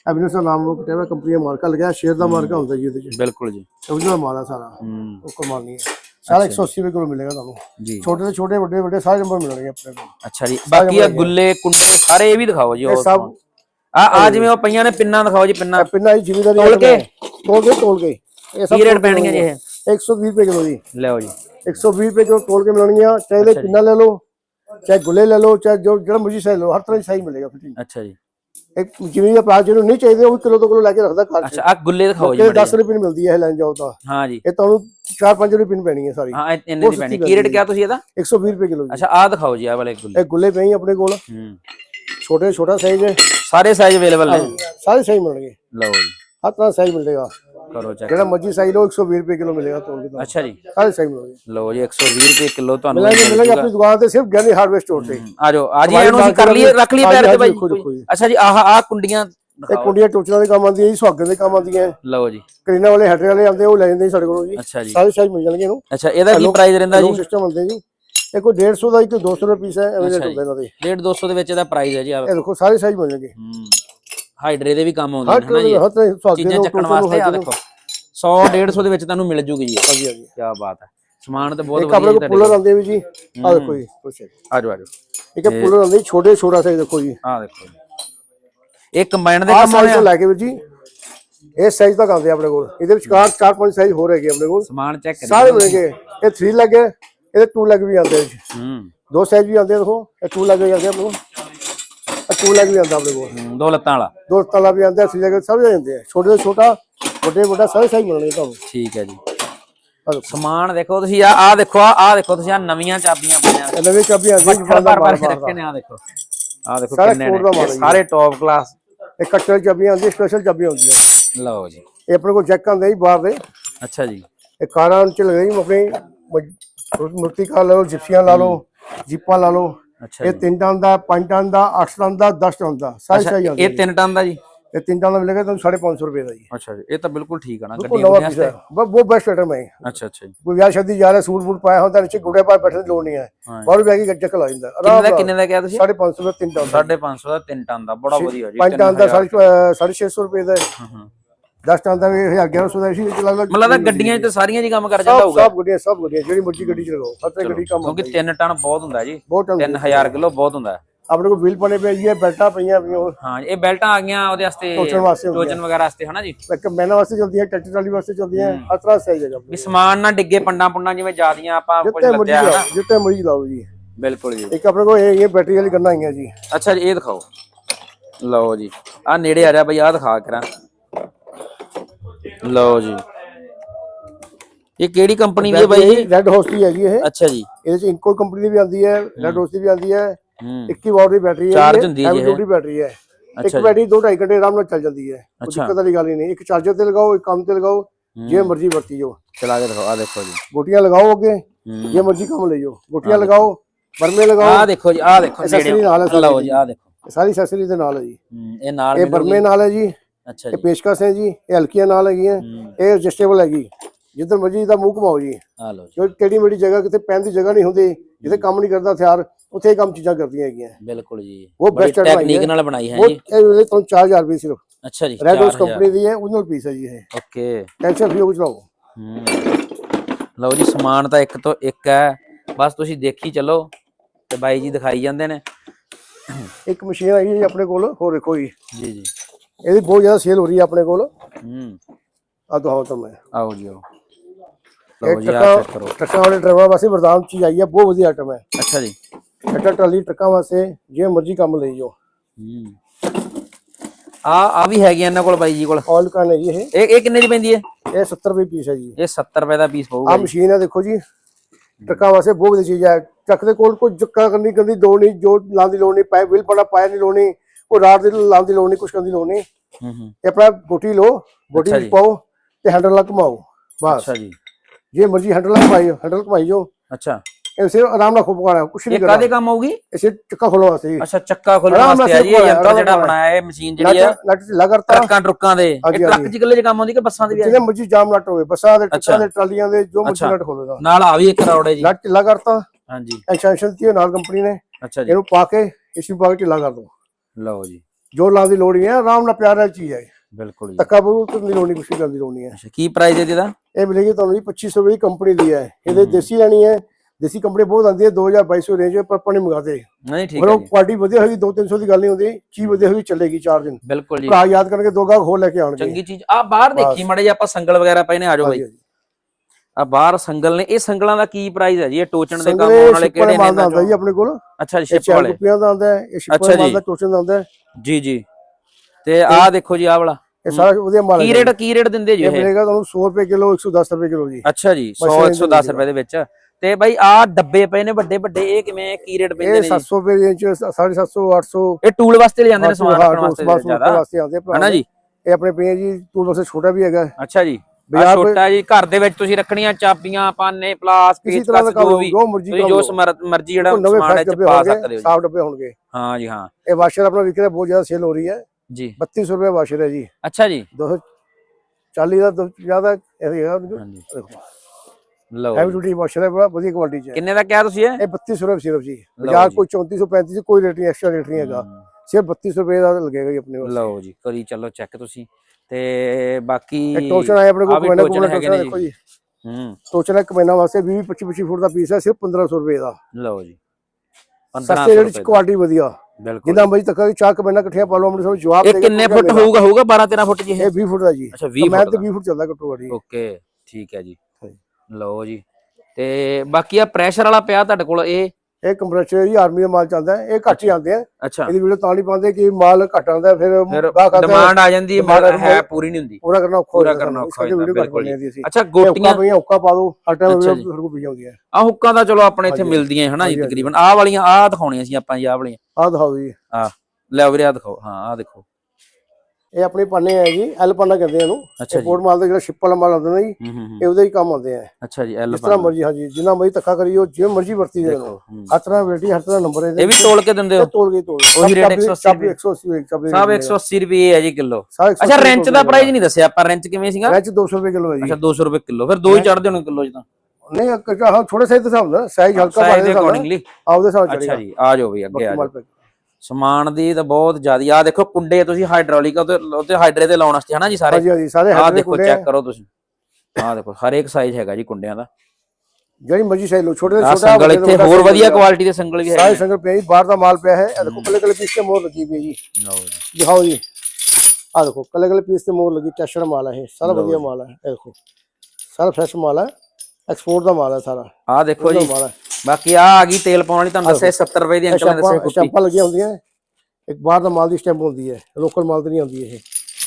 ਇਹ ਬਿਨਸ ਦਾ ਨਾਮ ਕੁੱਟਿਆ ਹੋਇਆ ਕੰਪਨੀ ਦਾ ਮਾਰਕਾ ਲੱਗਿਆ ਸ਼ੇਅਰ ਦਾ ਮਾਰਕਾ ਹੁੰਦਾ ਜੀ ਉਹਦੇ ਚ। ਬਿਲਕੁਲ ਜੀ। ਉਹਦਾ ਮਾਲ ਹੈ ਸਾਰਾ। ਹੂੰ। ਉਹ ਕਮਾਲ ਨਹੀਂ ਹੈ। ਸਾਰਾ 180 ਰੁਪਏ ਕਿਲੋ ਮਿਲੇਗਾ ਤੁਹਾਨੂੰ। ਜੀ। ਛੋਟੇ ਤੋਂ ਛੋਟੇ ਵੱਡੇ ਵੱਡੇ ਸਾਰੇ ਨੰਬਰ ਮਿਲਣਗੇ ਆਪਣੇ ਕੋਲ। ਅੱਛਾ ਜੀ। ਬਾਕੀ ਆ ਗੁੱਲੇ ਕੁੰਡੇ ਸਾਰੇ ਇਹ ਵੀ ਦਿਖਾਓ ਜੀ ਉਹ ਸਭ ਆ ਆ ਜਿਵੇਂ ਉਹ ਪਈਆਂ ਨੇ ਪਿੰਨਾਂ ਦਿਖਾਓ ਜੀ ਪਿੰਨਾਂ। ਪਿੰਨਾ ਹੀ ਜ਼ਿਮੀਦਾਰੀ ਤੋਲ ਕੇ? ਤੋਲ ਕੇ ਤੋਲ ਕੇ। ਇਹ ਸਭ ਕੀ ਰੇਟ ਜੀ ਇਹ। 120 ਰੁਪਏ ਕਿਲੋ ਜੀ। ਲਿਓ ਜੀ। 120 ਰੁਪਏ ਕਿਲੋ ਤੋਲ ਕੇ ਮਿਲਣਗੀਆਂ। ਚਾਹੇ ਦੇ ਪਿੰਨਾ ਲੈ ਲਓ ਚਾਹੇ ਗੁੱਲੇ ਲੈ ਲਓ ਚਾਹੇ ਜੋ ਜਿਹੜਾ ਮਰਜ਼ੀ ਸਾਈਜ਼ ਲਓ ਹਰ ਤਰ੍ਹਾਂ ਦੀ ਸਾਈਜ਼ ਮਿਲੇਗਾ ਫਿਟਿੰਗ ਅੱਛਾ ਜੀ। ਇੱਕ ਜਿਵੇਂ ਦਾ ਪ੍ਰਾਈਸ ਜਿਹਨੂੰ ਨਹੀਂ ਚਾਹੀਦੇ ਉਹ ਕਿਲੋ ਤੋਂ ਕਿਲੋ ਲੈ ਕੇ ਰੱਖਦਾ ਘਰ ਅੱਛਾ ਆ ਗੁੱਲੇ ਦਿਖਾਓ ਜੀ ਇਹ ਮਾੜੇ 10 ਰੁਪਏ ਦੀ ਮਿਲਦੀ ਹੈ ਇਹ ਲੈਣ ਜਾਓ ਤਾਂ। ਹਾਂ ਜੀ। ਇਹ ਤੁਹਾਨੂੰ 4-5 ਰੁਪਏ ਪਿੰਨ ਪੈਣੀ ਹੈ ਸਾਰੀ। ਹਾਂ ਇੰਨੇ ਦੀ ਪੈਣੀ। ਕੀ ਰੇਟ ਕਿਹਾ ਤੁਸੀਂ ਇਹਦਾ? 120 ਰੁਪਏ ਕਿਲੋ ਜੀ। ਅੱਛਾ ਆ ਦਿਖਾਓ ਜੀ ਆ ਵਾਲੇ ਗੁੱਲੇ। ਇਹ ਗੁੱਲੇ ਪਈ ਆਪਣੇ ਕੋਲ। ਹੂੰ। ਛੋਟੇ ਛੋਟਾ ਸਾਈਜ਼ ਹੈ। ਸਾਰੇ ਸਾਈਜ਼ ਅਵੇਲੇਬਲ ਨੇ। ਸਾਰੇ ਸਾਈਜ਼ ਮਿਲਣਗੇ। ਲਓ ਜੀ। ਹਰ ਤਰ੍ਹਾਂ ਸਾਈਜ਼ ਮਿਲੇਗਾ। ਕਰੋ ਚੈੱਕ ਜਿਹੜਾ ਮਰਜ਼ੀ ਸਾਈਜ਼ ਲਓ 120 ਰੁਪਏ ਕਿਲੋ ਮਿਲੇਗਾ ਤੋਲ ਕੇ ਅੱਛਾ ਜੀ। ਸਾਰੇ ਸਾਈਜ਼ ਮਿਲਣਗੇ ਲਓ ਜੀ 120 ਰੁਪਏ ਕਿਲੋ ਤੁਹਾਨੂੰ ਮਿਲਾਂਗੇ ਮਿਲ ਮਿਲਾਂਗੇ। ਆਪਣੀ ਦੁਕਾਨ ਤੇ ਸਿਰਫ ਗਿਆਨੀ ਹਾਰਡਵੇਅਰ ਸਟੋਰ ਤੇ। ਆ ਜਾਓ ਆ ਜੀ ਇਹਨੂੰ ਅਸੀਂ ਕਰ ਲਈਏ ਰੱਖ ਲਈਏ ਪੈਰ ਤੇ ਬਾਈ। ਅੱਛਾ ਜੀ ਆਹ ਆਹ ਕੁੰਡੀਆਂ ਇਹ ਕੁੰਡੀਆਂ ਟੋਚਰਾਂ ਦੇ ਕੰਮ ਆਉਂਦੀਆਂ ਜੀ ਸੁਹਾਗਣ ਦੇ ਕੰਮ ਆਉਂਦੀਆਂ। ਲਓ ਜੀ। ਕਰੀਨਾ ਵਾਲੇ ਹੈਡਰ ਵਾਲੇ ਆਉਂਦੇ ਉਹ ਲੈ ਜਾਂਦੇ ਸਾਡੇ ਕੋਲੋਂ ਜੀ। ਅੱਛਾ ਜੀ। ਸਾਰੇ ਸਾਈਜ਼ ਮਿਲ ਜਾਣਗੇ ਇਹਨੂੰ। ਅੱਛਾ ਇਹਦਾ ਕੀ ਪ੍ਰਾਈਸ ਰਹਿੰਦਾ ਜੀ? ਸਿਸਟਮ ਹੁੰਦੇ ਜੀ। ਇਹ ਕੋਈ 150 ਦਾ ਇੱਕ 200 ਰੁਪਏ ਪੀਸ ਹੈ ਅੱਛਾ ਹੁੰਦਾ ਇਹਨਾਂ ਦੇ। 1.5 200 ਦੇ ਵਿੱਚ ਇਹਦਾ ਪ੍ਰਾਈਸ ਹੈ ਜੀ ਆ ਇਹ ਦੇਖੋ ਸਾਰੇ ਸਾਈਜ਼ ਮਿਲ ਜਾਣਗੇ। ਹੂੰ। ਹਾਈਡਰੇ ਦੇ ਵੀ ਕੰਮ ਆਉਂਦੇ ਨੇ ਹਨਾ ਜੀ? ਚੀਜ਼ਾਂ ਚੱਕਣ ਵਾਸਤੇ ਆ ਦੇਖੋ 100 150 ਦੇ ਵਿੱਚ ਤੁਹਾਨੂੰ ਮਿਲ ਜੂਗੀ ਜੀ। ਹਾਂਜੀ ਹਾਂਜੀ। ਕੀ ਬਾਤ ਹੈ। ਸਮਾਨ ਤਾਂ ਬਹੁਤ ਵਧੀਆ ਕੋਲ ਪੁੱਲਰ ਆਉਂਦੇ ਵੀ ਜੀ। ਆ ਦੇਖੋ ਜੀ ਕੁਛ ਆ ਜਾਓ ਆ ਜਾਓ ਇੱਕ ਪੁੱਲਰ ਆਉਂਦੇ ਛੋਟੇ ਛੋਟਾ ਸਾਈਜ਼ ਦੇਖੋ ਜੀ। ਆ ਦੇਖੋ। ਇਹ ਕੰਬਾਈਨ ਦੇ ਕੰਮ ਆਉਂਦੇ ਆ ਲੈ ਕੇ ਵੀ ਜੀ ਇਹ ਸਾਈਜ਼ ਤੱਕ ਆਉਂਦੇ ਆਪਣੇ ਕੋਲ। ਇਹਦੇ ਵਿੱਚ ਚਾਰ ਚਾਰ ਪੰਜ ਸਾਈਜ਼ ਹੋਰ ਹੈਗੇ ਆਪਣੇ ਕੋਲ। ਸਮਾਨ ਚੈੱਕ ਕਰੀ ਸਾਰੇ ਮਿਲਣਗੇ ਇਹ 3 ਲੱਗ ਹੈ ਇਹਦੇ 2 ਲੱਗ ਵੀ ਆਉਂਦੇ ਹੂੰ। ਦੋ ਸਾਈਜ਼ ਵੀ ਆਉਂਦੇ ਦੇਖੋ। ਇਹ 2 ਲੱਗ ਵੀ ਆਉਂਦੇ ਆਪਣੇ ਕੋਲ। ਇਹ 2 ਲੱਗ ਵੀ ਆਉਂਦਾ ਆਪਣੇ ਕੋਲ। ਹੂੰ, ਦੋ ਲੱਤਾਂ ਵਾਲਾ। ਦੋ ਤਲਾ ਵੀ ਆਉਂਦੇ 3 ਲੱਗ ਸਭ ਜਾਂਦੇ ਆ। ਛੋਟੇ ਤੋਂ ਛੋਟਾ ਵੱਡੇ ਤੋਂ ਵੱਡਾ ਸਾਰੇ ਸਾਈਜ਼ ਮਿਲਣਗੇ ਤੁਹਾਨੂੰ। ਠੀਕ ਹੈ ਜੀ। ਆਹ ਦੇਖੋ। ਸਮਾਨ ਦੇਖੋ ਤੁਸੀਂ ਆ ਆ ਦੇਖੋ ਆ ਆ ਦੇਖੋ ਤੁਸੀਂ ਆ ਨਵੀਆਂ ਚਾਬੀਆਂ ਪਈਆਂ ਇਹ ਨਵੇਂ ਚਾਬੀ ਆਉਂਦੀ ਹੈ ਬਾਰ ਬਾਰ ਰੱਖੇ ਨੇ ਆ ਦੇਖੋ। ਆ ਦੇਖੋ ਸਾਰਾ ਕਿੰਨੇ ਨੇ ਦਾ ਇਹ ਹੈ ਸਾਰੇ ਟੌਪ ਕਲਾਸ ਇਹ ਕੱਟਰ ਚਾਬੀਆਂ ਆਉਂਦੀਆਂ ਸਪੈਸ਼ਲ ਚਾਬੀਆਂ ਹੁੰਦੀਆਂ। ਲਓ ਜੀ। ਇਹ ਆਪਣੇ ਕੋਲ ਚੈੱਕ ਆਉਂਦੇ ਜੀ ਬਾਹਰ ਦੇ। ਅੱਛਾ ਜੀ। ਇਹ ਕਾਰਾਂ ਚ ਲਗਾਈ ਆਪਣੇ। ਮੂਰਤੀ ਕਾ ਲਾ ਲਓ ਜਿਪਸੀਆਂ ਲਾ ਲਓ ਜੀਪਾਂ ਲਾ ਲਓ। ਇਹ ਜੀ। ਤਿੰਨ ਟਨ ਦਾ ਪੰਜ ਟਨ ਦਾ 8 ਟਨ ਦਾ 10 ਟਨ ਦਾ ਸਾਈਜ਼ ਆਉਂਦੇ ਇਹ 3 ਟਨ ਦਾ ਜੀ? ਇਹ ਤਿੰਨ ਟਨ ਦਾ ਮਿਲੇਗਾ ਤੁਹਾਨੂੰ 550 ਰੁਪਏ ਦਾ ਜੀ। ਅੱਛਾ ਜੀ ਇਹ ਤਾਂ ਬਿਲਕੁਲ ਠੀਕ ਆ ਨਾ ਹੈ ਵਾਸਤੇ। ਬਹੁਤ ਬੈਸਟ ਆਈਟਮ ਹੈ। ਅੱਛਾ ਅੱਛਾ ਜੀ। ਕੋਈ ਵਿਆਹ ਸ਼ਾਦੀ ਜਾ ਰਿਹਾ ਸੂਟ ਬੂਟ ਪਾਇਆ ਹੁੰਦਾ ਨੀਚੇ ਗੁੱਡੇ ਪਾ ਬੈਠਣ ਦੀ ਲੋੜ ਨਹੀਂ ਹੈ। ਹਾਂ। ਬਾਹਰ ਬੈ ਕੇ ਚੱਕ ਲਾ ਜਾਂਦਾ ਕਿੰਨੇ ਦਾ ਕਿੰਨੇ ਦਾ ਕਿਹਾ ਤੁਸੀਂ? 550 ਦਾ ਤਿੰਨ ਟਨ ਦਾ 550 ਦਾ 3 ਟਨ ਦਾ ਬੜਾ ਵਧੀਆ ਜੀ ਪੰਜ ਟਨ ਦਾ 650 ਰੁਪਏ ਦਾ ਹਾਂ ਹਾਂ 10 ਟਨ ਦਾ ਵੀ 1100 ਦਾ ਇਸੇ ਚ ਲੱਗ ਲੱਗ ਮਤਲਬ ਤਾਂ ਗੱਡੀਆਂ 'ਚ ਤਾਂ ਸਾਰੀਆਂ ਜੀ ਕੰਮ ਕਰ ਜਾਂਦਾ ਸਭ ਹੋਊਗਾ। ਸਭ ਗੱਡੀਆਂ ਸਭ ਗੱਡੀਆਂ ਜਿਹੜੀ ਮਰਜ਼ੀ ਗੱਡੀ ਚ ਲਗਾਓ ਹਰ ਤਰ੍ਹਾਂ ਗੱਡੀ ਕੰਮ ਕਿਉਂਕਿ 3 ਟਨ ਬਹੁਤ ਹੁੰਦਾ ਜੀ। ਬਹੁਤ ਟਨ 3000 ਕਿਲੋ ਬਹੁਤ ਹੁੰਦਾ। ਹੈ। ਆਪਣੇ ਕੋਲ ਵੀਲ ਪਾਣੇ ਪਏ ਜੀ ਬੈਲਟਾਂ ਪਈਆਂ ਪਈਆਂ ਉਹ ਹਾਂ ਇਹ ਬੈਲਟਾਂ ਆ ਗਈਆਂ ਉਹਦੇ ਵਾਸਤੇ ਟੋਚਨ ਵਾਸਤੇ ਹੁੰਦੀਆਂ। ਟੋਚਨ ਵਗੈਰਾ ਵਾਸਤੇ ਹਨਾ ਜੀ? ਇੱਕ ਮੈਨਾਂ ਵਾਸਤੇ ਚਲਦੀਆਂ ਟਰੈਕਟਰ ਟਰਾਲੀ ਵਾਸਤੇ ਚਲਦੀਆਂ ਹਰ ਤਰ੍ਹਾਂ ਸਹੀ ਜਗ੍ਹਾ। ਵੀ ਸਮਾਨ ਨਾ ਡਿੱਗੇ ਪੰਡਾਂ ਪੁੰਡਾਂ ਜਿਵੇਂ ਜਾਦੀਆਂ ਆਪਾਂ ਕੁਝ ਜਿੱਤੇ ਮਰਜ਼ੀ ਲੱਦਿਆ ਹਨਾ? ਲਾਓ ਜਿੱਤੇ ਮਰਜ਼ੀ ਲਾਓ ਜੀ। ਬਿਲਕੁਲ ਜੀ। ਇੱਕ ਆਪਣੇ ਕੋਲ ਇਹ ਇਹ ਬੈਟਰੀ ਵਾਲੀ ਗੰਨਾਂ ਆਈਆਂ ਜੀ। ਅੱਛਾ ਜੀ ਇਹ ਦਿਖਾਓ। ਲਓ ਜੀ ਆ ਨੇੜੇ ਆ ਜਾ ਬਈ ਆ ਦਿਖਾ ਕਰਾਂ। ਲਓ ਜੀ। ਇਹ ਕਿਹੜੀ ਕੰਪਨੀ ਦੀ ਹੈ ਬਾਈ ਜੀ? ਰੈੱਡ ਹਾਊਸ ਦੀ ਹੈਗੀ ਇਹ। ਅੱਛਾ ਜੀ। ਇਹਦੇ ਚ ਇੰਕੋ ਕੰਪਨੀ ਦੀ ਵੀ ਆਉਂਦੀ ਹੈ ਰੈੱਡ ਹਾਊਸ ਦੀ ਵੀ ਆਉਂਦੀ ਹੈ। ਹੂੰ। 21 ਵਾਟ ਦੀ ਬੈਟਰੀ ਹੈ Charge ਹੁੰਦੀ ਹੈ ਇਹ? ਡਿਊਟੀ ਬੈਟਰੀ ਹੈ ਇੱਕ ਬੈਟਰੀ 2.5 ਘੰਟੇ ਆਰਾਮ ਨਾਲ ਚੱਲ ਜਾਂਦੀ ਹੈ। ਕੋਈ। ਦਿੱਕਤ ਵਾਲੀ ਗੱਲ ਨਹੀਂ। ਇੱਕ ਚਾਰਜਰ ਤੇ ਲਗਾਓ ਇੱਕ ਕੰਮ ਤੇ ਲਗਾਓ। ਜੇ ਮਰਜ਼ੀ ਵਰਤੀ ਜਾਓ। ਚਲਾ ਕੇ ਦਿਖਾਓ। ਆ ਦੇਖੋ ਜੀ। ਗੋਟੀਆਂ ਲਗਾਓ ਅੱਗੇ। ਜੇ ਮਰਜ਼ੀ ਕੰਮ ਲੈ ਜਾਓ। ਗੋਟੀਆਂ ਲਗਾਓ ਬਰਮੇ ਲਗਾਓ। ਆ ਦੇਖੋ ਜੀ ਆ ਦੇਖੋ ਨੇੜੇ। ਲਓ ਜੀ ਆ ਦੇਖੋ। ਸਾਰੀ ਐਕਸੈਸਰੀ ਦੇ ਨਾਲ ਹੈ ਜੀ। ਇਹ ਨਾਲ ਇਹ। ਬਰਮੇ ਨਾਲ ਹੈ ਜੀ। ਅੱਛਾ ਇਹ ਜੀ। ਪੇਸ਼ਕਸ਼ ਹੈ ਜੀ ਇਹ ਹਲਕੀਆਂ ਨਾਲ ਹੈਗੀਆਂ ਇਹ ਐਡਜਸਟੇਬਲ ਹੈਗੀ। ਜਿੱਧਰ ਮਰਜ਼ੀ ਦਾ ਮੂੰਹ ਘੁਮਾਓ ਜੀ। ਆ ਲਓ ਜੀ। ਜੋ ਕਿਹੜੀ ਮੇੜੀ ਜਗ੍ਹਾ ਕਿਤੇ ਪੈਣ ਦੀ ਜਗ੍ਹਾ ਨਹੀਂ ਹੁੰਦੀ ਜਿੱਥੇ ਕੰਮ ਨਹੀਂ ਕਰਦਾ ਹਥਿਆਰ ਉੱਥੇ ਇਹ ਕੰਮ ਚੀਜ਼ਾਂ ਕਰਦੀਆਂ ਹੈਗੀਆਂ। ਬਿਲਕੁਲ ਜੀ। ਉਹ ਬੜੀ best advice ਟੈਕਨੀਕ ਹੈ। ਨਾਲ ਬਣਾਈ ਹੈ ਉਹ ਜੀ। ਇਹ ਵੇਲੇ ਤੁਹਾਨੂੰ 4000 ਰੁਪਏ ਸਿਰਫ। ਅੱਛਾ ਜੀ ਰੈਡ ਹਾਊਸ 4000 ਕੰਪਨੀ ਦੀ ਹੈ ਉਹਨਲ ਪੀਸ ਹੈ ਜੀ ਇਹ। ਓਕੇ। ਟੈਨਸ਼ਨ ਫ੍ਰੀ ਹੋ ਕੇ ਚਲਾਓ। ਲਓ ਜੀ ਸਮਾਨ ਤਾਂ ਇੱਕ ਤੋਂ ਇੱਕ ਹੈ। ਬਸ ਤੁਸੀਂ ਦੇਖੀ ਚੱਲੋ ਤੇ ਬਾਈ ਜੀ ਦਿਖਾਈ ਜਾਂਦੇ ਨੇ। ਇੱਕ ਮਸ਼ੀਨ ਆਈ ਹੈ ਜੀ ਆਪਣੇ ਕੋਲ ਹੋਰ ਦੇਖੋ ਜੀ। ਜੀ ਜੀ। ਇਹਦੀ ਬਹੁਤ ਜ਼ਿਆਦਾ ਸੇਲ ਹੋ ਰਹੀ ਹੈ ਆਪਣੇ ਕੋਲ। ਹੂੰ। ਆ ਦਿਖਾਓ ਤੁਹਾਨੂੰ। ਆਓ ਜੀ ਆਓ। ਲਓ ਜੀ ਆ ਚੈੱਕ ਕਰੋ। ਟਰੱਕਾਂ ਵਾਲੇ ਡਰਾਈਵਰ ਵਾਸਤੇ ਵਰਦਾਨ ਚੀਜ਼ ਆਈ ਹੈ ਬਹੁਤ ਵਧੀਆ ਆਈਟਮ ਹੈ। ਅੱਛਾ ਜੀ। ਟਰੱਕਾਂ ਟਰਾਲੀ ਟਰੱਕਾਂ ਵਾਸਤੇ ਜੇ ਮਰਜ਼ੀ ਕੰਮ ਲਈ ਜਾਓ। ਹੂੰ। ਆ ਆ ਵੀ ਹੈਗੀ ਇਹਨਾਂ ਕੋਲ ਬਾਈ ਜੀ ਕੋਲ। ਆਲ ਕਨ ਹੈ ਜੀ ਇਹ। ਇਹ ਇਹ ਕਿੰਨੇ ਦੀ ਪੈਂਦੀ ਹੈ? ਇਹ 70 ਰੁਪਏ ਪੀਸ ਹੈ ਜੀ। ਇਹ 70 ਰੁਪਏ ਦਾ ਪੀਸ ਪਊਗਾ ਆ। ਮਸ਼ੀਨ ਹੈ ਦੇਖੋ ਜੀ। ਟਰੱਕਾਂ ਵਾਸਤੇ ਬਹੁਤ ਵਧੀਆ ਚੀਜ਼ ਹੈ। ਟਰੱਕ ਦੇ ਕੋਲ ਕੋਈ ਜੱਕਾ ਕਰਨੀ ਕਰਨੀ ਲੋੜ ਨਹੀਂ ਜੋ ਲਾਉਣ ਦੀ ਲੋੜ ਨਹੀਂ ਪਾਇਪ ਵਿਲ ਪੜਾ ਪਾਇਆ ਨਹੀਂ ਨਹੀਂ। ਕੋਈ ਰਾਡ ਦੀ ਲਾਉਣ ਦੀ ਲੋੜ ਨਹੀਂ ਕੁਛ ਕਰਨ ਦੀ ਲੋੜ ਨਹੀਂ। ਹੂੰ ਹੂੰ। ਇਹ ਆਪਣਾ ਗੋਟੀ ਲਓ ਗੋਟੀ ਵਿੱਚ। ਪਾਓ ਤੇ ਹੈਂਡਲ ਨਾਲ ਘੁਮਾਓ ਬਸ। ਅੱਛਾ ਜੀ। ਜੇ ਮਰਜ਼ੀ ਹੈਂਡਲ ਨਾਲ ਘੁਮਾਈ ਹੈਂਡਲ ਘੁਮਾਈ ਜਾਓ। ਅੱਛਾ। ਇਹ ਸਿਰ ਆਰਾਮ ਨਾਲ ਖੋਪ ਪਾਣਾ ਕੁਛ ਨਹੀਂ ਇਹ ਕਰਨਾ। ਕਾਦੇ ਕੰਮ ਆਊਗੀ? ਇਹ ਸਿਰ ਚੱਕਾ ਖੋਲਣ ਵਾਸਤੇ ਅੱਛਾ ਚੱਕਾ ਖੋਲਣ ਆਰਾਮ ਨਾਲ ਵਾਸਤੇ ਆ ਜੀ ਇਹ ਸਿਰ ਯੰਤਰ ਘੁਮਾਇਆ, ਜਿਹੜਾ ਆਰਾਮ ਬਣਾਇਆ ਹੈ ਮਸ਼ੀਨ ਜਿਹੜੀ ਹੈ ਲੱਟ ਕਰਤਾ ਟਰੱਕਾਂ ਟਰੁੱਕਾਂ ਦੇ। ਇਹ ਹਾਂਜੀ, ਟਰੱਕ ਹਾਂਜੀ। ਚ ਇਕੱਲੇ ਚ ਕੰਮ ਆਉਂਦੀ ਕਿ ਬੱਸਾਂ ਦੇ ਵੀ ਆ ਮਰਜ਼ੀ ਜਾਮ ਲੱਟ ਹੋਵੇ ਬੱਸਾਂ ਦੇ ਅੱਛਾ। ਟਰੱਕਾਂ ਦੇ ਟਰਾਲੀਆਂ ਦੇ ਜੋ ਮਰਜ਼ੀ ਅੱਛਾ। ਲੱਟ ਖੋਲੇਗਾ ਨਾਲ ਆ ਵੀ ਇੱਕ ਰੌੜ ਹੈ ਜੀ। ਲੱਟ ਕਰਤਾ ਹਾਂਜੀ। ਐਕਸਟੈਂਸ਼ਨ ਦਿੱਤੀ ਹੈ ਨਾਲ ਕੰਪਨੀ ਨੇ। ਅੱਛਾ ਜੀ। ਇਹਨੂੰ ਪਾ ਕੇ ਇਸ ਨੂੰ ਪਾ ਕੇ ਢਿੱਲਾ ਕਰ ਦੋ ਲਓ ਜੀ। ਜੋ ਲਾਉਣ ਦੀ ਲੋੜ ਨਹੀਂ ਹੈ ਆਰਾਮ ਨਾਲ ਪਿਆਰ ਨਾਲ ਚੀਜ਼ ਹੈ ਬਿਲਕੁਲ ਜੀ। ਧੱਕਾ ਬੂ ਕਰਨ ਦੀ ਲੋੜ ਨਹੀਂ ਕੁਛ ਵੀ ਕਰਨ ਦੀ ਹੈ। ਅੱਛਾ ਕੀ ਪ੍ਰਾਈਸ ਹੈ ਇਹਦਾ? ਇਹ ਮਿਲੇਗੀ ਤੁਹਾਨੂੰ ਜੀ 2500 ਰੁਪਏ ਦੀ ਕੰਪਨੀ ਦੀ ਹੈ। ਇਹਦੇ ਦੇਸੀ ਲੈਣੀ ਹੈ। ਦੇਸੀ ਕੰਪਨੀ ਬਹੁਤ ਆਉਂਦੀ ਹੈ 2200 ਰੇਂਜ ਪਰ ਆਪਾਂ ਨਹੀਂ ਮੰਗਾਦੇ ਨਹੀਂ ਠੀਕ ਪਰ ਹੈ ਉਹ ਜੀ। ਕੁਆਲਿਟੀ ਵਧੀਆ ਹੋਈ 2-300 ਦੀ ਗੱਲ ਨਹੀਂ ਹੁੰਦੀ। ਚੀਜ਼ ਵਧੀਆ ਹੋਈ ਚੱਲੇਗੀ 4 ਦਿਨ। ਬਿਲਕੁਲ ਜੀ। ਭਰਾ ਯਾਦ ਕਰਕੇ ਦੋ ਗਾਹਕ ਹੋਰ ਲੈ ਕੇ ਆਉਣਗੇ। ਚੰਗੀ ਚੀਜ਼। ਆ ਬਾਹਰ ਦੇਖੀ ਮੜੇ ਜੇ ਆਪਾਂ ਸੰਗਲ ਵਗੈਰਾ ਪਏ ਨੇ ਆ ਜਾਓ ਬਾਈ। ਹਾਂਜੀ, ਹਾਂਜੀ। ਆ ਬਾਹਰ ਸੰਗਲ ਨੇ ਇਹ ਸੰਗਲਾਂ ਦਾ ਕੀ ਪ੍ਰਾਈਸ ਹੈ ਜੀ? ਇਹ ਟੋਚਣ ਦੇ ਕੰਮ ਆਉਣ ਵਾਲੇ ਕਿਹੜੇ ਨੇ ਦਾ ਇਹਨਾਂ ਜੀ ਆਪਣੇ ਕੋਲ। ਅੱਛਾ ਜੀ ਇਹ ਸ਼ਿਪ ਵਾਲੇ। ਰੁਪਈਆਂ ਦਾ ਆਉਂਦਾ ਹੈ ਇਹ ਸ਼ਿਪ ਵਾਲੇ। ਦਾ ਟੋਚਨ ਦਾ ਆਉਂਦਾ ਜੀ ਜੀ। ਤੇ ਆਹ ਦੇਖੋ ਜੀ ਆਹ ਵਾਲਾ। ਇਹ ਸਾਰਾ ਵਧੀਆ ਮਾਲ ਕੀ ਰੇਟ ਕੀ ਰੇਟ ਦਿੰਦੇ ਜੀ ਇਹ ਇਹ? ਮਿਲੇਗਾ ਤੁਹਾਨੂੰ 100 ਰੁਪਏ ਕਿਲੋ 110 ਰੁਪਏ ਕਿਲੋ ਜੀ। ਅੱਛਾ ਜੀ 100 ਬਸ ਇਹ 110 ਰੁਪਏ ਦੇ ਵਿੱਚ। ਤੇ ਬਾਈ ਆ ਡੱਬੇ ਪਏ ਨੇ ਵੱਡੇ ਵੱਡੇ। ਇਹ ਕਿਵੇਂ ਕੀ ਰੇਟ ਪੈਂਦੇ ਇਹ ਨੇ ਜੀ? 700 ਰੁਪਏ ਰੇਂਜ 750 800 ਇਹ ਟੂਲ ਵਾਸਤੇ ਲੈ ਜਾਂਦੇ ਨੇ ਸਮਾਨ ਰੱਖਣ ਵਾਸਤੇ ਜ਼ਿਆਦਾ? ਹਨਾ ਜੀ? ਇਹ ਆਪਣੇ ਪਏ ਜੀ ਟੂਲ ਵਾਸਤੇ ਛੋਟਾ ਵੀ ਹੈਗਾ। ਅੱਛਾ ਜੀ। ਆ ਬਾਜ਼ਾਰ ਕੋਈ- ਛੋਟਾ ਜੀ ਘਰ ਦੇ ਵਿੱਚ ਤੁਸੀਂ ਰੱਖਣੀਆਂ ਚਾਬੀਆਂ ਪਾਨੇ ਪਲਾਸ ਕਿਸੇ ਤਰ੍ਹਾਂ ਦਾ ਕਸ ਕੰਮ ਜੋ ਲਓ, ਵੀ। ਜੋ ਮਰਜ਼ੀ ਤੁਸੀਂ ਜੋ ਲਓ। ਸਮਰ- ਮਰਜ਼ੀ ਜਿਹੜਾ ਨਵੇਂ ਸਮਾਨ ਇਹ ਚ ਡੱਬੇ ਪਾ ਸਕਦੇ ਹੋ ਜੀ। ਸਾਫ਼ ਡੱਬੇ ਹੋਣਗੇ। ਹਾਂ ਜੀ ਹਾਂ। ਇਹ ਵਾਸ਼ਰ ਆਪਣਾ ਵਿਕ ਰਿਹਾ ਬਹੁਤ ਜ਼ਿਆਦਾ ਸੇਲ ਹੋ ਰਹੀ ਹੈ। ਜੀ। 3200 ਰੁਪਏ ਵਾਸ਼ਰ ਹੈ ਜੀ। ਅੱਛਾ ਜੀ। 240 ਦਾ ਦੋ- ਜ਼ਿਆਦਾ ਇਹ ਹੈਗਾ। ਹਾਂਜੀ। ਲਓ ਹੈਵੀ ਡਿਊਟੀ ਵਾਸ਼ਰ ਹੈ ਬੜਾ ਵਧੀਆ ਕੁਆਲਿਟੀ ਚ ਹੈ। ਕਿੰਨੇ ਦਾ ਕਿਹਾ ਤੁਸੀਂ ਇਹ? ਇਹ 3200 ਰੁਪਏ ਸਿਰਫ ਜੀ। ਬਾਜ਼ਾਰ ਜੀ। ਕੋਈ 3400 3500 ਕੋਈ ਰੇਟ ਨਹੀਂ ਐਕਸਟਰਾ ਰੇਟ ਨਹੀਂ ਹੈਗਾ। ਸਿਰਫ 3200 ਰੁਪਏ ਦਾ ਲੱਗੇਗਾ ਜੀ ਆਪਣੇ ਕੋਲ ਲਓ ਜੀ ਕਰੀ ਚੱਲੋ ਚੈੱਕ ਤੁਸੀਂ। ਤੇ ਬਾਕੀ ਇਹ ਟੋਚਨ ਆਏ ਆਪਣੇ ਕੋਲ ਕਮੈਨਾ ਕੋਲ ਟੋਚਨ ਦੇਖੋ ਜੀ। ਹੂੰ। ਟੋਚਨ ਇੱਕ ਮਹੀਨਾ ਵਾਸਤੇ 20 25 25 ਫੁੱਟ ਦਾ ਪੀਸ ਹੈ ਸਿਰਫ 1500 ਰੁਪਏ ਦਾ। ਲਓ ਜੀ। ਸਸਤੇ 1500 ਰੇਟ ਰੁਪਏ ਦਾ। ਕੁਆਲਿਟੀ ਵਧੀਆ। ਬਿਲਕੁਲ ਜਿੰਨਾ ਮਰਜ਼ੀ ਤੱਕ ਚਾਰ ਕਮੈਨਾ ਇਕੱਠੀਆਂ ਪਾ ਲਓ ਆਪਣੇ ਸਾਨੂੰ ਜਵਾਬ ਇਹ ਦੇਗਾ ਕਿੰਨੇ ਫੁੱਟ। ਹੋਊਗਾ ਹੋਊਗਾ? 12 13 ਫੁੱਟ ਜੀ ਇਹ? ਇਹ 20 ਫੁੱਟ ਦਾ ਜੀ। ਅੱਛਾ 20 ਮੈਂ ਤੇ ਦਾ। 20 ਫੁੱਟ ਚੱਲਦਾ ਘੱਟੋ ਘੱਟ ਓਕੇ ਠੀਕ ਹੈ ਜੀ। ਲਓ ਜੀ। ਤੇ ਬਾਕੀ ਆ ਪ੍ਰੈਸ਼ਰ ਵਾਲਾ ਪਿਆ ਤੁਹਾਡੇ ਕੋਲ ਇਹ ਇਹ ਕੰਪਰੈਸਰ ਜੀ ਆਰਮੀ ਦਾ ਮਾਲ ਚੱਲਦਾ ਹੈ ਇਹ ਘੱਟ ਹੀ ਆਉਂਦੇ ਆ। ਅੱਛਾ। ਇਹਦੀ ਵੀਡੀਓ ਤਾਂ ਨਹੀਂ ਪਾਉਂਦੇ ਕਿ ਮਾਲ ਘੱਟ ਆਉਂਦਾ ਹੈ, ਫਿਰ ਫਿਰ ਹੈ, ਡਿਮਾਂਡ ਆ। ਜਾਂਦੀ ਹੈ ਹੈ ਹੈ। ਪੂਰੀ ਨਹੀਂ ਹੁੰਦੀ। ਪੂਰਾ ਕਰਨਾ ਔਖਾ ਪੂਰਾ ਹੋ ਜਾਂਦਾ ਕਰਨਾ ਔਖਾ ਹੋ ਜਾਂਦਾ ਬਿਲਕੁਲ ਅੱਛਾ ਗੋਟੀਆਂ ਪਈਆਂ ਔਕਾ ਪਾ ਦਿਓ ਹਰ ਟਾਈਮ ਅੱਛਾ ਵੀਡੀਓ ਜੀ। ਤੁਹਾਡੇ ਕੋਲ ਪਈਆਂ ਹੁੰਦੀਆਂ ਆ ਹੁੱਕਾਂ ਦਾ ਚਲੋ ਆਪਣੇ ਇੱਥੇ ਮਿਲਦੀਆਂ ਹੈ ਹਨਾ ਜੀ। ਤਕਰੀਬਨ। ਆਹ ਵਾਲੀਆਂ ਆਹ ਦਿਖਾਉਣੀਆਂ ਸੀ ਆਪਾਂ ਜੀ ਆਹ ਵਾਲੀਆਂ। ਆਹ ਦਿਖਾਓ ਜੀ। ਆ ਲੈ ਵੀਰੇ ਆ ਦਿਖਾਓ। ਹਾਂ ਆਹ ਦੇਖੋ। ਇਹ ਆਪਣੇ ਪਾਨੇ ਹੈ ਜੀ ਐਲ ਪਾਨਾ ਕਹਿੰਦੇ ਆ ਇਹਨੂੰ। ਅੱਛਾ ਜੀ। ਪੋਰਟ ਮਾਲ ਦਾ ਜਿਹੜਾ ਸ਼ਿਪ ਵਾਲਾ ਮਾਲ ਆਉਂਦਾ ਨਾ ਜੀ ਹੂੰ ਹੂੰ ਹੂੰ। ਇਹ ਉਹਦੇ ਹੀ ਕੰਮ ਆਉਂਦੇ ਆ। ਅੱਛਾ ਜੀ ਐਲ ਜਿਸ ਤਰ੍ਹਾਂ ਮਰਜ਼ੀ ਹਾਂਜੀ ਜਿੰਨਾ ਮਰਜ਼ੀ ਧੱਕਾ ਕਰੀਓ ਜਿਵੇਂ ਮਰਜ਼ੀ ਵਰਤੀ ਦੇਖੋ ਹੂੰ। ਹਰ ਤਰ੍ਹਾਂ ਵੈਰਾਈਟੀ ਹਰ ਤਰ੍ਹਾਂ ਨੰਬਰ ਇਹਦੇ ਇਹ ਵੀ ਤੋਲ ਕੇ ਦਿੰਦੇ ਹੋ? ਤੋਲ ਗਈ ਤੋਲ ਉਹੀ rate 180 180 180 ਚਾਬੀ ਸਭ 180 ਰੁਪਏ ਹੈ ਜੀ ਕਿਲੋ। ਅੱਛਾ ਰੈਂਚ ਦਾ ਪ੍ਰਾਈਸ ਨਹੀਂ ਦੱਸਿਆ ਆਪਾਂ ਰੈਂਚ ਕਿਵੇਂ ਸੀਗਾ? ਰੈਂਚ 200 ਰੁਪਏ ਕਿਲੋ ਹੈ ਜੀ। ਅੱਛਾ 200 ਰੁਪਏ ਕਿਲੋ। ਫਿਰ ਦੋ ਹੀ ਚੜਦੇ ਹੋਣੇ ਕਿਲੋ ਜਿੱਦਾਂ? ਨਹੀਂ ਹਾਂ ਥੋੜੇ ਸਾਈਜ਼ ਦੇ ਹਿਸਾਬ ਨਾਲ ਸਾਈਜ਼ ਹਲਕਾ ਭਾਰੇ ਦੇ ਦੇ ਅਕੋਰਡਿੰਗਲੀ ਆਪਦੇ ਹਿਸਾਬ ਨਾਲ ਅੱਛਾ ਚੜੇਗਾ ਜੀ ਆ ਜਾਓ ਵੀ ਅੱਗੇ ਆ ਜਾਓ। ਸਮਾਨ ਦੀ ਤਾਂ ਬਹੁਤ ਜ਼ਿਆਦਾ ਆ ਦੇਖੋ ਕੁੰਡੇ ਤੁਸੀਂ ਹਾਈਡ੍ਰੋਲਿਕ ਉਹਤੇ ਹਾਈਡਰੇ ਤੇ ਲਾਉਣ ਵਾਸਤੇ ਹਨਾ ਜੀ ਸਾਰੇ? ਹਾਂਜੀ ਹਾਂਜੀ ਸਾਰੇ ਦੇ ਦੇਖੋ ਚੈੱਕ ਕਰੋ ਤੁਸੀਂ। ਆਹ ਦੇਖੋ ਹਰ ਇੱਕ ਸਾਈਜ਼ ਹੈਗਾ ਜੀ ਕੁੰਡਿਆਂ ਦਾ। ਜਿਹੜੀ ਮਰਜ਼ੀ ਸਾਈਜ਼ ਲਓ ਛੋਟੇ ਤੋਂ ਛੋਟਾ ਸੰਗਲ ਇੱਥੇ ਹੋਰ ਵਧੀਆ। ਕੁਆਲਿਟੀ ਦੇ ਸੰਗਲ ਵੀ ਸਾਰੇ ਹੈਗੇ। ਸੰਗਲ ਪਿਆ ਜੀ ਬਾਹਰ ਦਾ ਮਾਲ ਪਿਆ ਹੈ ਇਹ ਦੇਖੋ ਕੱਲੇ ਕੱਲੇ ਪੀਸ ਤੇ ਮੋਹਰ ਲੱਗੀ ਪਈ ਹੈ ਜੀ। ਲਓ ਜੀ। ਦਿਖਾਓ ਜੀ। ਆ ਦੇਖੋ ਕੱਲੇ ਕੱਲੇ ਪੀਸ ਤੇ ਮੋਹਰ ਲੱਗੀ ਟੈਸ਼ਰ ਮਾਲ ਹੈ ਸਾਰਾ ਵਧੀਆ ਮਾਲ ਹੈ ਇਹ ਦੇਖੋ। ਸਾਰਾ ਫਰੈਸ਼ ਮਾਲ ਹੈ ਐਕਸਪੋਰਟ ਦਾ ਮਾਲ ਹੈ ਸਾਰਾ। ਆਹ ਦੇਖੋ ਜੀ। ਹੈ ਬਾਕੀ ਆ ਆ ਗਈ ਤੇਲ ਪਾਉਣ ਵਾਲੀ ਤੁਹਾਨੂੰ ਦੱਸਿਆ 70 ਰੁਪਏ ਦੀ ਅੰਕਲ ਨੇ ਦੱਸਿਆ ਕੁੱਤੀ। ਸਟੈਂਪਾਂ ਲੱਗੀਆਂ ਹੁੰਦੀਆਂ। ਇੱਕ ਬਾਹਰ ਦਾ ਮਾਲ ਦੀ ਸਟੈਂਪ ਹੁੰਦੀ ਹੈ। ਲੋਕਲ ਮਾਲ ਤੇ ਨਹੀਂ ਹੁੰਦੀ ਇਹ।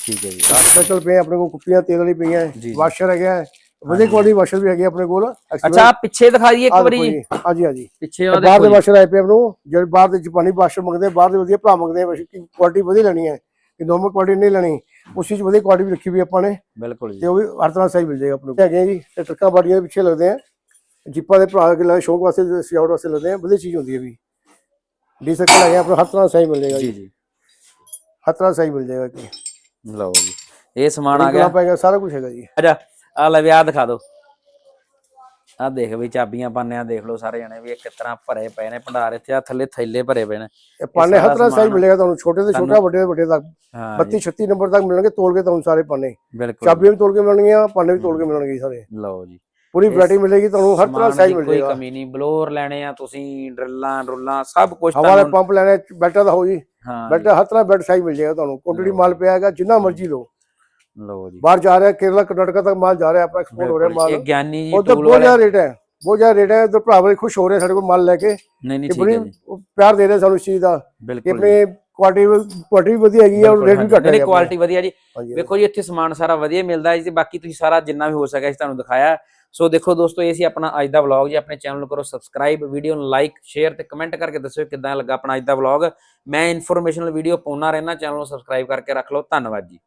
ਠੀਕ ਹੈ ਜੀ। ਸਪੈਸ਼ਲ ਪਏ ਆਪਣੇ ਕੋਲ ਕੁੱਪੀਆਂ ਤੇਲ ਵਾਲੀ ਪਈਆਂ। ਜੀ। ਵਾਸ਼ਰ ਹੈਗਾ ਹੈ, ਵਧੀਆ ਕੁਆਲਿਟੀ ਵਾਸ਼ਰ ਵੀ ਹੈਗੇ ਆਪਣੇ ਕੋਲ। ਅੱਛਾ ਪਿੱਛੇ ਦਿਖਾ ਦਈਏ ਇੱਕ ਵਾਰੀ। ਜੀ। ਹਾਂਜੀ ਹਾਂਜੀ। ਪਿੱਛੇ ਉਹਦੇ ਬਾਹਰ ਦੇ ਵਾਸ਼ਰ ਆਏ ਪਏ ਨੂੰ ਜਿਹੜੇ ਬਾਹਰ ਦੇ ਜਾਪਾਨੀ ਵਾਸ਼ਰ ਮੰਗਦੇ ਆ, ਬਾਹਰ ਦੇ ਵਧੀਆ ਭਰਾ ਮੰਗਦੇ ਆ ਵਾਸ਼ਰ ਦੀ ਕੁਆਲਿਟੀ ਵਧੀਆ ਲੈਣੀ ਹੈ। ਕਿ ਨੋਰਮਲ ਕੁਆਲਿਟੀ ਨਹੀਂ ਲੈਣੀ। ਉਸ ਚੀਜ਼ ਵਧੀਆ ਕੁਆਲਿਟੀ ਵੀ ਰੱਖੀ ਵੀ ਆਪਾਂ ਨੇ। ਬਿਲਕੁਲ ਜੀ। ਤੇ ਉਹ ਵੀ ਹਰ ਤਰ੍ਹਾਂ ਸਹੀ ਮਿਲ ਜਾਏਗਾ ਆਪਣੇ ਕੋਲ। ਹੈਗੇ ਆ ਜੀ ਤੇ ਟਰੱਕਾਂ ਬਾਡੀਆਂ ਦੇ ਪਿੱਛੇ ਲੱਗਦੇ ਆ। ਜਿੱਪਾਂ ਦੇ ਭਰਾ ਕੇ ਲਾਏ ਸ਼ੌਕ ਵਾਸਤੇ ਸਜਾਵਟ ਵਾਸਤੇ ਲੱਗਦੇ ਆ ਵਧੀਆ ਚੀਜ਼ ਹੁੰਦੀ ਹੈ ਵੀ। ਡੀ ਸਰਕਲ ਹੈਗੇ ਆ, ਆਪਣਾ ਹਰ ਤਰ੍ਹਾਂ ਸਹੀ ਮਿਲ ਜਾਏਗਾ ਜੀ ਜੀ। ਹਰ ਤਰ੍ਹਾਂ ਸਹੀ ਮਿਲ ਜਾਏਗਾ ਜੀ। ਲਓ ਜੀ ਇਹ ਸਮਾਨ ਆ ਗਿਆ। ਪਾਏਗਾ ਸਾਰਾ ਕੁਝ ਹੈਗਾ ਜੀ। ਅੱਛਾ ਆ ਲੈ ਵੀ ਆਹ ਦਿਖਾ ਦਿਓ। ਆ ਦੇਖ ਵੀ ਚਾਬੀਆਂ ਪਾਨਿਆਂ ਦੇਖ ਲਓ ਸਾਰੇ ਜਣੇ ਵੀ ਇਹ ਤਰ੍ਹਾਂ ਭਰੇ ਪਏ ਨੇ ਭੰਡਾਰ ਇੱਥੇ ਆ ਥੱਲੇ ਥੈਲੇ ਭਰੇ ਪਏ ਨੇ। ਇਹ ਪਾਣੇ ਹਰ ਤਰ੍ਹਾਂ ਸਹੀ ਮਿਲੇਗਾ ਤੁਹਾਨੂੰ ਛੋਟੇ ਤੋਂ ਛੋਟਾ ਵੱਡੇ ਤੋਂ ਵੱਡੇ ਤੱਕ। ਹਾਂ 32 36 ਨੰਬਰ ਤੱਕ ਮਿਲਣਗੇ ਤੋਲ ਕੇ ਤੁਹਾਨੂੰ ਸਾਰੇ ਬਿਲਕੁਲ। ਚਾਬੀਆਂ ਵੀ ਤੋਲ ਕੇ ਮਿਲਣਗੀਆਂ ਪਾਣੇ ਵੀ ਤੋਲ ਕੇ ਮਿਲਣਗੇ ਸਾਰੇ। ਲਓ ਜੀ। ਪੂਰੀ ਵੈਰਾਈਟੀ ਮਿਲੇਗੀ ਤੁਹਾਨੂੰ ਹਰ ਤਰ੍ਹਾਂ ਦੀ ਮਿਲ ਕੋਈ ਜਾਏਗਾ ਕਮੀ ਨਹੀਂ ਬਲੋਰ ਲੈਣੇ ਆ ਤੁਸੀਂ ਡਰਿੱਲਾਂ ਡਰੁੱਲਾਂ ਸਭ ਕੁਝ ਹਵਾ ਵਾਲੇ ਪੰਪ ਲੈਣੇ ਬੈਟਾ ਦਾ ਹੋ ਜੀ। ਬੈਟ ਹਰ ਤਰ੍ਹਾਂ ਬੈਟ ਸਹੀ ਮਿਲ ਜਾਏਗਾ ਤੁਹਾਨੂੰ। ਕੁਆਂਟੀਟੀ ਮਾਲ ਪਿਆ ਹੈਗਾ ਜਿੰਨਾ ਮਰਜ਼ੀ ਲਓ। ਲਓ ਜੀ। ਬਾਹਰ ਜਾ ਰਿਹਾ ਕੇਰਲਾ ਕਰਨਾਟਕਾ ਤੱਕ ਮਾਲ ਜਾ ਰਿਹਾ ਆਪਣਾ ਐਕਸਪੋਰਟ ਹੋ ਰਿਹਾ। ਮਾਲ। ਇਹ ਗਿਆਨੀ ਜੀ ਟੂਲ ਬਹੁਤ ਜ਼ਿਆਦਾ ਰੇਟ ਹੈ ਬਹੁਤ ਜ਼ਿਆਦਾ ਰੇਟ ਹੈ ਉਧਰ ਭਰਾ ਬੜੇ ਖੁਸ਼ ਹੋ ਰਹੇ ਸਾਡੇ ਕੋਲ ਮਾਲ ਲੈ ਕੇ। ਨਹੀਂ ਨਹੀਂ ਠੀਕ ਹੈ ਜੀ। ਪਿਆਰ ਦੇ ਰਹੇ ਸਾਨੂੰ ਇਸ ਚੀਜ਼ ਦਾ। ਕਿ। ਆਪਣੇ ਕੁਆਲਿਟੀ ਕੁਆਲਿਟੀ ਵਧੀਆ ਹੈਗੀ ਹੈ ਔਰ ਰੇਟ ਵੀ ਘੱਟ ਹੈ ਕੁਆਲਿਟੀ ਵਧੀਆ ਜੀ। ਵੇਖੋ ਜੀ ਇੱਥੇ ਸਮਾਨ ਸਾਰਾ ਵਧੀਆ ਮਿਲਦਾ ਹੈ ਜੀ ਤੇ ਬਾਕੀ ਤੁਸੀਂ ਸਾਰਾ ਜਿੰਨਾ ਵੀ ਹੋ ਸਕਿਆ ਅਸੀਂ ਤੁਹਾਨੂੰ ਦਿਖਾਇਆ। ਸੋ ਦੇਖੋ ਦੋਸਤੋ, ਇਹ ਸੀ ਆਪਣਾ ਅੱਜ ਦਾ ਵਲੌਗ ਜੀ। ਆਪਣੇ ਚੈਨਲ ਨੂੰ ਕਰੋ ਸਬਸਕ੍ਰਾਈਬ ਵੀਡੀਓ ਨੂੰ ਲਾਈਕ ਸ਼ੇਅਰ ਤੇ ਕਮੈਂਟ ਕਰਕੇ ਦੱਸਿਓ ਕਿੱਦਾਂ ਲੱਗਾ ਆਪਣਾ ਅੱਜ ਦਾ ਵਲੌਗ ਮੈਂ ਇਨਫੋਰਮੇਸ਼ਨਲ ਵੀਡੀਓ ਪਾਉਣਾ ਰਹਿਣਾ ਚੈਨਲ ਨੂੰ ਸਬਸਕ੍ਰਾਈਬ ਕਰਕੇ ਰੱਖ ਲਓ। ਧੰਨਵਾਦ ਜੀ।